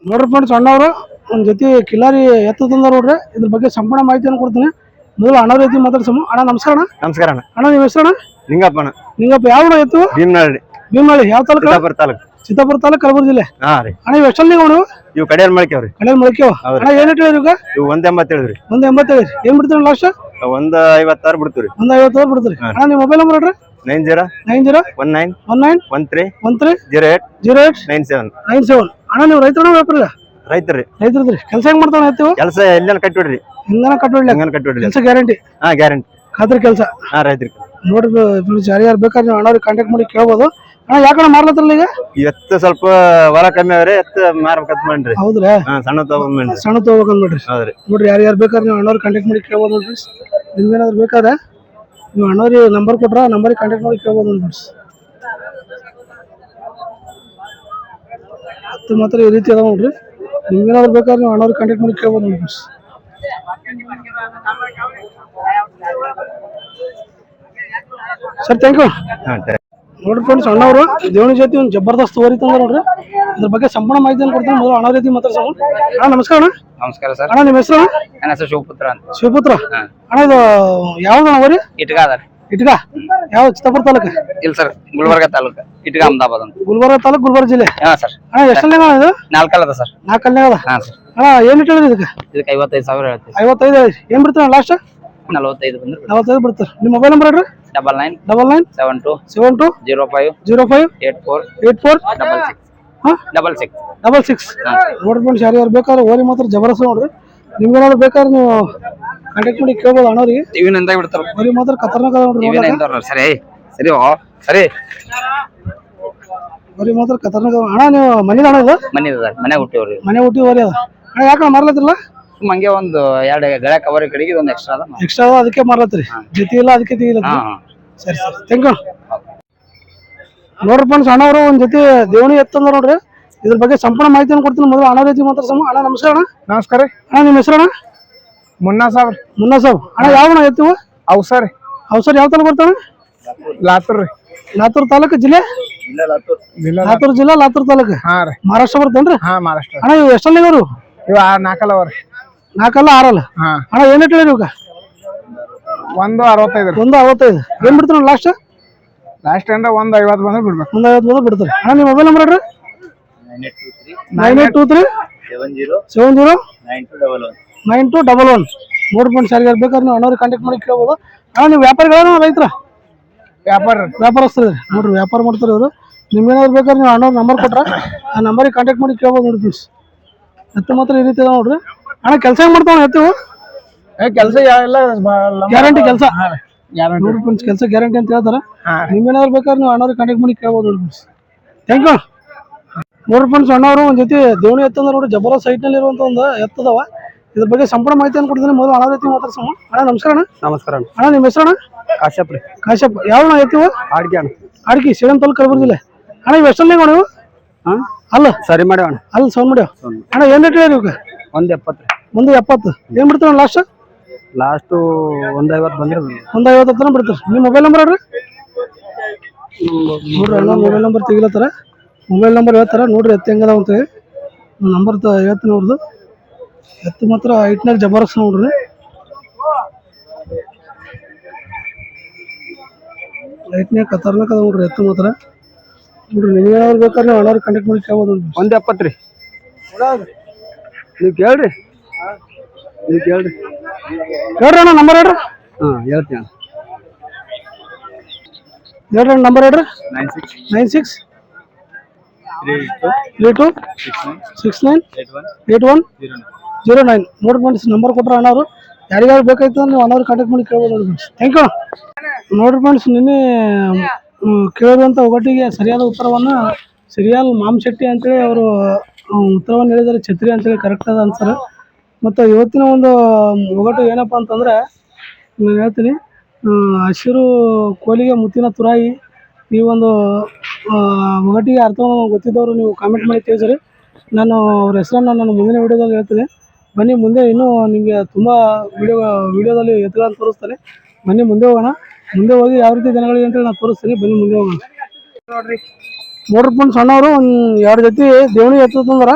ನೋಡ್ರಿ ಫ್ರೆಂಡ್ಸ್ ಅಣ್ಣವರು. ಒಂದು ಜೊತೆ ಕಿಲಾರಿ ಎತ್ತ ತಂದ ನೋಡ್ರಿ ಇದ್ರ ಬಗ್ಗೆ ಸಂಪೂರ್ಣ ಮಾಹಿತಿಯನ್ನು ಕೊಡ್ತೀನಿ. ಮೊದಲು ಅಣ್ಣ ರೀತಿ ಮಾತಾಡ್ಸಮ್ಮ ಅಣ್ಣ ನಮಸ್ಕಾರ ಅಣ್ಣ. ನಮಸ್ಕಾರ ಅಣ್ಣ. ಅಣ್ಣ ನಿಮ್ಮ ಹೆಸರಣ್ಣ? ನಿಂಗಪ್ಪಣ್ಣ ನಿಂಗಪ್ಪ ಯಾವ ಊರು ಎತ್ತು ಭೀಮ್ನಳ್ಳಿ ಭೀಮನಳ್ಳಿ ಯಾವ ತಾಲೂಕು? ಚಿತ್ತಾಪುರ ತಾಲೂಕು. ಚಿತ್ತಾಪುರ ತಾಲೂಕು ಕಲಬುರಗಿ ಜಿಲ್ಲೆ? ಹಾ ರೀ. ಅಣ್ಣ ಇವು ಎಷ್ಟಲ್ಲಿ ನೀವು ಇವು ಕಡೆಯಲ್ಲಿ ಮಳಿಕೆವ್ರಿ ಕಡೆ ಮಲ್ಕ್ಯವ ಅಣ್ಣ ಏನು ಹೇಳಿರಿ ಈಗ? ಇವು ಒಂದ್ ಎಂಬತ್ತೇಳ್ರಿ ಒಂದು ಎಂಬತ್ತೈದು ಏನ್ ಬಿಡ್ತೀರಿ ಲಾಸ್ಟ್ ಒಂದ್ ಐವತ್ತಾರು ಬಿಡ್ತೀರಿ ಒಂದು ಐವತ್ತಾರು ಬಿಡ್ತೀರಿ. ಅಣ್ಣ ನಿಮ್ಮ ಮೊಬೈಲ್ ನಂಬರ್ ಹೇಳ್ರಿ. Nine zero nine zero one nine one nine one three one three zero eight zero eight nine seven. Nine seven. ಅಣ್ಣ ನೀವು ರೈತರ ವ್ಯಾಪಾರ ರೈತರಿ ರೈತರದ್ರಿ ಕೆಲಸ ಹೆಂಗ್ ಮಾಡ್ತಾವ ಎತ್ತಿವು ಕೆಲಸ ಎಲ್ಲೇನ ಕಟ್ಟಿಬಿಡ್ರಿ ಹಿಂಗನ ಕಟ್ಟೊಳ್ಳೆ ಹಂಗನ ಕಟ್ಟಿಬಿಡ್ರಿ ಕೆಲಸ ಗ್ಯಾರಂಟಿ? ಹಾ ಗ್ಯಾರಂಟಿ. ಖಾತ್ರಿ ಕೆಲಸ? ಹಾ ರೈತ್ರಿ. ನೋಡ್ರಿ ಫ್ರೆಂಡ್ಸ್ ಯಾರ್ಯಾರು ಬೇಕಾದ್ರೆ ನೀವು ಅಣ್ಣವ್ರಿಗೆ ಕಾಂಟ್ಯಾಕ್ಟ್ ಮಾಡಿ ಕೇಳ್ಬೋದು. ಅಣ್ಣ ಯಾಕಣ್ಣ ಮಾರ್ಲತ್ತಲ್ಲ ಈಗ? ಎತ್ತು ಸ್ವಲ್ಪ ಹೊಲ ಕಮ್ಮಿ ಅವ್ರಿ ಎತ್ತು ಮಾರ್ಬೇಕಂತ ಮಾಡ್ರಿ ಹೌದ್ರಾ? ಹಾ ಸಣ್ಣ ತಗೊಂಡ್ರಿ ಸಣ್ಣ ತಗೋಬೇಕಂದ್ ನೋಡ್ರಿ ಹೌದ್ರಿ. ನೋಡ್ರಿ ಯಾರು ಯಾರು ಬೇಕಾದ್ರೆ ನೀವು ಅಣ್ಣವ್ರಿಗೆ ಕಾಂಟ್ಯಾಕ್ಟ್ ಮಾಡಿ ಕೇಳ್ಬೋದು ನೋಡ್ರಿ ನಿಮ್ಗೇನಾದ್ರು ಬೇಕಾದ್ರೆ ನೀವು ಅಣ್ಣವ್ರಿಗೆ ನಂಬರ್ ಕೊಟ್ರ ನಂಬರಿಗೆ ಕಾಂಟ್ಯಾಕ್ಟ್ ಮಾಡಿ ಕೇಳ್ಬೋದು ನೋಡ್ರಿ ಮಾತ್ರ ಈ ರೀತಿ ಅದಾವ ನೋಡ್ರಿ. ನಿಮ್ಗೇನಾದ್ರು ಬೇಕಾದ್ರೆ ನೀವು ಅಣ್ಣವ್ರಿಗೆ ಕಾಂಟ್ಯಾಕ್ಟ್ ಮಾಡಿ ಕೇಳ್ಬೋದು ನೋಡ್ರಿ ಸರ್ ಥ್ಯಾಂಕ್ ಯು ನೋಡಿ ಫ್ರೆಂಡ್ಸ್ ಅಣ್ಣವರು ದೇವನ ಜೊತೆ ಒಂದು ಜಬರ್ದಸ್ತ್ ಓರಿ ನೋಡ್ರಿ. ಅದ್ರ ಬಗ್ಗೆ ಸಂಪೂರ್ಣ ಮಾಹಿತಿಯನ್ನು ಕೊಡ್ತೀನಿ ಮೊದಲು ಅಣ್ಣ ರೀತಿ ಮಾತಾಡ್ಸೋಣ. ಅಣ್ಣ ನಮಸ್ಕಾರ ಅಣ್ಣ. ನಮಸ್ಕಾರ ಸರ್. ಅಣ್ಣ ನಿಮ್ಮ ಹೆಸರು ನನ್ನ ಹೆಸರು ಶಿವಪುತ್ರ ಅಂತ. ಶಿವಪುತ್ರ? ಅಣ್ಣ ಇದು ಯಾವ್ದು ಅಣ್ಣ ಓರಿ ಇಟ್ಗ ಅದ ಇಟ್ಗ? ಯಾವ ಚಿತ್ತಾಪುರ ತಾಲೂಕು? ಇಲ್ಲ ಸರ್ ಗುಲ್ಬರ್ಗ ತಾಲೂಕು ಇಟ್ಗ ಅಹಮದಾಬಾದ್ ಅಂತ. ಗುಲ್ಬರ್ಗ ತಾಲೂಕು ಗುಲ್ಬರ್ಗ ಜಿಲ್ಲೆ? ಹಾ ಸರ್. ಅಣ್ಣ ಎಷ್ಟನೇ ಇದು? ನಾಲ್ಕಲ್ಲ ಅದ ಸರ್. ನಾಲ್ಕಲ್ಲೇ ಅದ ಹಾ ಸರ್. ಅಣ್ಣ ಏನ್ ಇಟ್ಟಿದ್ರಿ ಇದಕ್ಕೆ? ಇದಕ್ಕೆ ಐವತ್ತೈದು ಸಾವಿರ ಹೇಳ್ತೀವಿ. ಐವತ್ತೈದು ಏನ್ ಬಿಡ್ತೀರ ಲಾಸ್ಟ್ ನಲವತ್ತೈದು ಬಂದ್ರೆ ನಲವತ್ತೈದು ಬಿಡ್ತಾರೆ. ನಿಮ್ಮ ಮೊಬೈಲ್ ನಂಬರ್ ಹೇಳ್ರಿ. Double nine double nine seven two seven two zero five zero five eight four eight four double six. ಹಾ? Double six. Double six. ನೋಡ್ರಿ ಫ್ರೆಂಡ್ಸ್ ಯಾರು ಯಾರು ಬೇಕಾದ್ರೆ ಓರಿ ಮಾತ್ರ ಜಬರ್ದಸ್ತ್ ನೋಡ್ರಿ. ನಿಮ್ಗೇನಾದ್ರು ಬೇಕಾದ್ರೆ ನೀವು ಕಾಂಟ್ಯಾಕ್ಟ್ ಮಾಡಿ ಕೇಳ್ಬೋದು ಅಣ್ಣವ್ರಿಗೆ. ಟಿವಿ ನಿಂದ ಬಿಡ್ತಾರ ಬರೀ ಮಾತ್ರ ಖತರ್ನಾಕ್ ಅದ ನೋಡ್ರಿ. ಸರಿ ಸರಿ ಓ ಸರಿ. ಬರೀ ಮಾತ್ರ ಖತರ್ನಾಕ್ ಅಣ್ಣ ನೀವು ಮನೆ ಅಣ್ಣ ಇದು? ಮನೆ ಅದ ಮನೆ ಹುಟ್ಟಿವ್ರಿ ಮನೆ ಓರಿ ಅದ. ಅಣ್ಣ ಯಾಕಣ್ಣ ಮಾರ್ಲತ್ತಿರಲ್ಲ? ಸುಮ್ ಹಂಗೆ ಒಂದು ಎರಡು ಗಳ ಕವರ್ ಕಡೆಗೆ ಒಂದು ಎಕ್ಸ್ಟ್ರಾ ಅದ ಎಕ್ಸ್ಟ್ರಾ ಅದ ಅದಕ್ಕೆ ಮಾರ್ಲತ್ತಿರಿ. ಜೊತೆ ಇಲ್ಲ ಅದಕ್ಕೆ ತೆಗಿಲ್ಲ ಹಾ ಹಾ. ಸರಿ ಸರಿ. ಥ್ಯಾಂಕ್ ಯು ನೋಡ್ರಿ ಫ್ರೆಂಡ್ಸ್ ಒಂದ್ ಒಂದು ಜೊತೆ ದೇವಣಿ ಎತ್ತಂದ ನೋಡ್ರಿ. ಇದ್ರ ಬಗ್ಗೆ ಸಂಪೂರ್ಣ ಮಾಹಿತಿಯನ್ನು ಕೊಡ್ತೀನಿ. ಮೊದಲು ಅಣ್ಣ ರೀತಿ ಸಮ ಅಣ್ಣ ನಮಸ್ಕಾರ ಅಣ್ಣ. ನಮಸ್ಕಾರ ರೀ. ಅಣ್ಣ ನಿಮ್ಮ ಹೆಸರು ಅಣ್ಣ ಮುನ್ನಾ ಸಾಬ್ರ ಮುನ್ನಾ ಸಾಬ್. ಅಣ್ಣ ಯಾವ ಅಣ್ಣ ಎತ್ತಿವ? ಅವು ಸರ್ ಅವು ಸರ್ ಯಾವ ತಾಲೂಕು ಬರ್ತಾನೆ ಲಾತೂರ್ ರೀ. ಲಾತೂರ್ ತಾಲೂಕು ಜಿಲ್ಲೆ? ಲಾತೂರ್. ಜಿಲ್ಲಾ ಲಾತೂರ್ ತಾಲೂಕು. ಹಾ ರೀ. ಮಹಾರಾಷ್ಟ್ರ ಬರ್ತೇನ್ರಿ? ಹಾ ಮಹಾರಾಷ್ಟ್ರ. ಅಣ್ಣ ಇವು ಎಷ್ಟಲ್ಲಿ ಇವರು ಇವ ನಾಲ್ಕಲ್ಲ ಅವ್ರಿ ರೀ. ನಾಲ್ಕಲ್ಲ ಆರಲ್ಲ? ಹಾ. ಅಣ್ಣ ಏನ್ ಹೇಳಿರಿ ಇವಾಗ? ಒಂದು ಅರವತ್ತೈದು ಒಂದು ಅರವತ್ತೈದು. ಏನ್ ಬಿಡ್ತೀರ ಲಾಸ್ಟ್ ಲಾಸ್ಟ್ ಏನ್ರ ಒಂದ್ ಐವತ್ತು ಬಂದ್ರೆ ಬಿಡ್ಬೇಕು. ಒಂದ್ ಐವತ್ತು ಬಂದ್ರೆ ಬಿಡ್ತಾರೆ. ಅಣ್ಣ ನಿಮ್ಮ ಮೊಬೈಲ್ ನಂಬರ್ ಹೇಳ್ರಿ. Nine eight two three. Seven zero seven zero nine two double one. Nine two double one. ಮೂರು ಪಾಯಿಂಟ್ ಸಾರಿಗೆ ಬೇಕಾದ್ರೆ ನೀವು ಅಣ್ಣವ್ರಿಗೆ ಕಾಂಟ್ಯಾಕ್ಟ್ ಮಾಡಿ ಕೇಳ್ಬೋದು. ಅಣ್ಣ ನೀವು ವ್ಯಾಪಾರಿಗಳನ್ನ ರೈತರ? ವ್ಯಾಪಾರ. ವ್ಯಾಪಾರಸ್ಥರು. ನೋಡ್ರಿ ವ್ಯಾಪಾರ ಮಾಡ್ತಾರೆ ಇವರು. ನಿಮ್ಗೇನಾದ್ರು ಬೇಕಾದ್ರೆ ನೀವು ಅಣ್ಣವ್ರ ನಂಬರ್ ಕೊಟ್ರೆ ಆ ನಂಬರಿಗೆ ಕಾಂಟ್ಯಾಕ್ಟ್ ಮಾಡಿ ಕೇಳ್ಬೋದು ನೋಡಿ ಪ್ಲೀಸ್ ಎತ್ತು ಮಾತ್ರ ಈ ರೀತಿ ನೋಡ್ರಿ. ಅಣ್ಣ ಕೆಲಸ ಹೆಂಗೆ ಮಾಡ್ತಾವ ಎತ್ತು? ಕೆಲಸ ಎಲ್ಲ ಗ್ಯಾರಂಟಿ ಕೆಲಸ? ಗ್ಯಾರಂಟಿ ನೋಡಿ ಫ್ರೆಂಡ್ಸ್ ಕೆಲಸ ಗ್ಯಾರಂಟಿ ಅಂತ ಹೇಳ್ತಾರೆ. ಹಾ ನಿಮ್ಗೇನಾದ್ರು ಬೇಕಾದ್ರೆ ನೀವು ಅಣ್ಣವ್ರಿಗೆ ಕಾಂಟ್ಯಾಕ್ಟ್ ಮಾಡಿ ಕೇಳ್ಬೋದು ನೋಡಿ ಫ್ರೆಂಡ್ಸ್ ಥ್ಯಾಂಕ್ ಯು ನೋಡ್ರಿ ಫ್ರೆಂಡ್ಸ್ ಅಣ್ಣವರು ಒಂದು ಜೊತೆ ದೇವಣಿ ಎತ್ತಂದ್ರೆ ನೋಡಿ ಜಬರ ಸೈಟ್ನಲ್ಲಿ ಇರುವಂಥ ಒಂದು ಎತ್ತದವ. ಇದ್ರ ಬಗ್ಗೆ ಸಂಪೂರ್ಣ ಮಾಹಿತಿಯನ್ನು ಕೊಡ್ತೀನಿ ಮೊದಲು ಅಣ್ಣ ರೀತಿ ಮಾತಾಡ್ಸಮ್ಮ ಅಣ್ಣ ನಮಸ್ಕಾರ ಅಣ್ಣ. ನಮಸ್ಕಾರ ಅಣ್ಣ. ನಿಮ್ಮ ಹೆಸರು ಅಣ್ಣ? ಕಾಶ್ಯಪ್ ರೀ. ಕಾಶ್ಯಪ್. ಯಾವ ಅಣ್ಣ ಎತ್ತಿವ? ಅಡ್ಗೆ ಅಣ್ಣ. ಆಡ್ಕಿ ಸೇಡಂ ತಾಲೂಕು ಕಲಬುರಗಿ ಜಿಲ್ಲೆ. ಅಣ್ಣ ಇವು ಎಷ್ಟೊಂದೇ ನೀವು ಹಾ ಅಲ್ಲ. ಸರಿ ಮಾಡಿ ಅಣ್ಣ. ಅಲ್ಲಿ ಸೌಂಡ್ ಮಾಡ್ಯಾವ ಅಣ್ಣ ಏನು ರೇಟ್ ಹೇಳಿ ಇವಾಗ? ಒಂದು ಎಪ್ಪತ್ತು ರೀ. ಒಂದು ಎಪ್ಪತ್ತು. ಏನ್ ಬಿಡ್ತಾರ ಲಾಸ್ಟ್ ಲಾಸ್ಟು ಒಂದು ಐವತ್ತು ಬಂದ್ರೆ ಒಂದು ಐವತ್ತು ಹತ್ರ ಬಿಡ್ತಾರೆ. ನಿಮ್ಮ ಮೊಬೈಲ್ ನಂಬರ್ ನೋಡ್ರಿ ಅಣ್ಣ ಮೊಬೈಲ್ ನಂಬರ್ ತೆಗಿಲತ್ತಾರ. ಮೊಬೈಲ್ ನಂಬರ್ ಹೇಳ್ತಾರೆ ನೋಡ್ರಿ ಎತ್ತು ಹೆಂಗದಾವ ಅಂತ ನಂಬರ್ ಹೇಳ್ತೀನಿ ಅವ್ರದ್ದು ಎತ್ತು ಮಾತ್ರ ಐಟ್ನಾಗ ಜಬರ್ಸ್ ನೋಡ್ರಿ. ಐಟ್ನಾಗ ಖತರ್ನಾಕ್ ಅದ ನೋಡ್ರಿ ಎತ್ತು ಮಾತ್ರ. ನೋಡ್ರಿ ನಿಮ್ಗೇನಾದ್ರು ಬೇಕಾದ್ರೆ ನೀವು ಹಣ ಕಾಂಟ್ಯಾಕ್ಟ್ ಮಾಡಿ ಕೇಳ್ಬೋದು ಒಂದ್ ಎಪ್ಪತ್ತು ರೀ. ನೀವು ಕೇಳ್ರಿ. ನೀವು ಕೇಳ್ರಿ. ಹೇಳ್ರಿ ಅಣ್ಣ ನಂಬರ್ ಹೇಳ್ರಿ. ಹಾಂ ಹೇಳ್ತೀನಿ ಹೇಳ್ರಿ ಅಣ್ಣ ನಂಬರ್ ಹೇಳ್ರಿ. Nine six. Nine six. Three two six nine eight one zero nine ನೋಡಿ ಫ್ರೆಂಡ್ಸ್ ನಂಬರ್ ಕೊಟ್ಟರೆ ಅಣ್ಣವರು ಯಾರಿಗಾರು ಬೇಕಾಯ್ತು ಅಂದ್ರೆ ನೀವು ಅಣ್ಣವ್ರು ಕಾಂಟ್ಯಾಕ್ಟ್ ಮಾಡಿ ಕೇಳ್ಬೋದು ನೋಡಿ ಫ್ರೆಂಡ್ಸ್ ಥ್ಯಾಂಕ್ ಯು ನೋಡಿ ಫ್ರೆಂಡ್ಸ್ ನಿನ್ನೆ ಕೇಳಿರುವಂಥ ಒಗಟಿಗೆ ಸರಿಯಾದ ಉತ್ತರವನ್ನು ಸಿರಿಯಾಲ್ ಮಾಮಶೆಟ್ಟಿ ಅಂತೇಳಿ ಅವರು ಉತ್ತರವನ್ನು ಹೇಳಿದ್ದಾರೆ. ಛತ್ರಿ ಅಂತೇಳಿ ಕರೆಕ್ಟ್ ಅದ ಅನ್ಸರ್ ಮತ್ತು ಇವತ್ತಿನ ಒಂದು ಒಗಟು ಏನಪ್ಪ ಅಂತಂದ್ರೆ ನಾನು ಹೇಳ್ತೀನಿ ಹಸಿರು ಕೋಲಿಗೆ ಮುತ್ತಿನ ತುರಾಯಿ ಈ ಒಂದು ಮಟ್ಟಿಗೆ ಅರ್ಥ ಅರ್ಥವನ್ನು ಗೊತ್ತಿದ್ದವರು ನೀವು ಕಾಮೆಂಟ್ ಮಾಡಿ ತಿಳಿಸ್ರಿ. ನಾನು ಅವ್ರ ಹೆಸರನ್ನು ನಾನು ಮುಂದಿನ ವೀಡಿಯೋದಲ್ಲಿ ಹೇಳ್ತೀನಿ. ಬನ್ನಿ ಮುಂದೆ ಇನ್ನೂ ನಿಮಗೆ ತುಂಬ ವಿಡಿಯೋ ವಿಡಿಯೋದಲ್ಲಿ ಅಂತ ತೋರಿಸ್ತಾರೆ ಬನ್ನಿ ಮುಂದೆ ಹೋಗೋಣ. ಮುಂದೆ ಹೋಗಿ ಯಾವ ರೀತಿ ಜನಗಳಿಗೆ ಅಂತೇಳಿ ನಾನು ತೋರಿಸ್ತೀನಿ. ಬನ್ನಿ ಮುಂದೆ ಹೋಗೋಣ. ನೋಡ್ರಿ. ನೋಡ್ರಿ ಫ್ರೆಂಡ್ಸ್ ಸಣ್ಣವರು ಒಂದು ಎರಡು ಜೊತೆ ದೇವಣಿ ಎತ್ತಂದ್ರೆ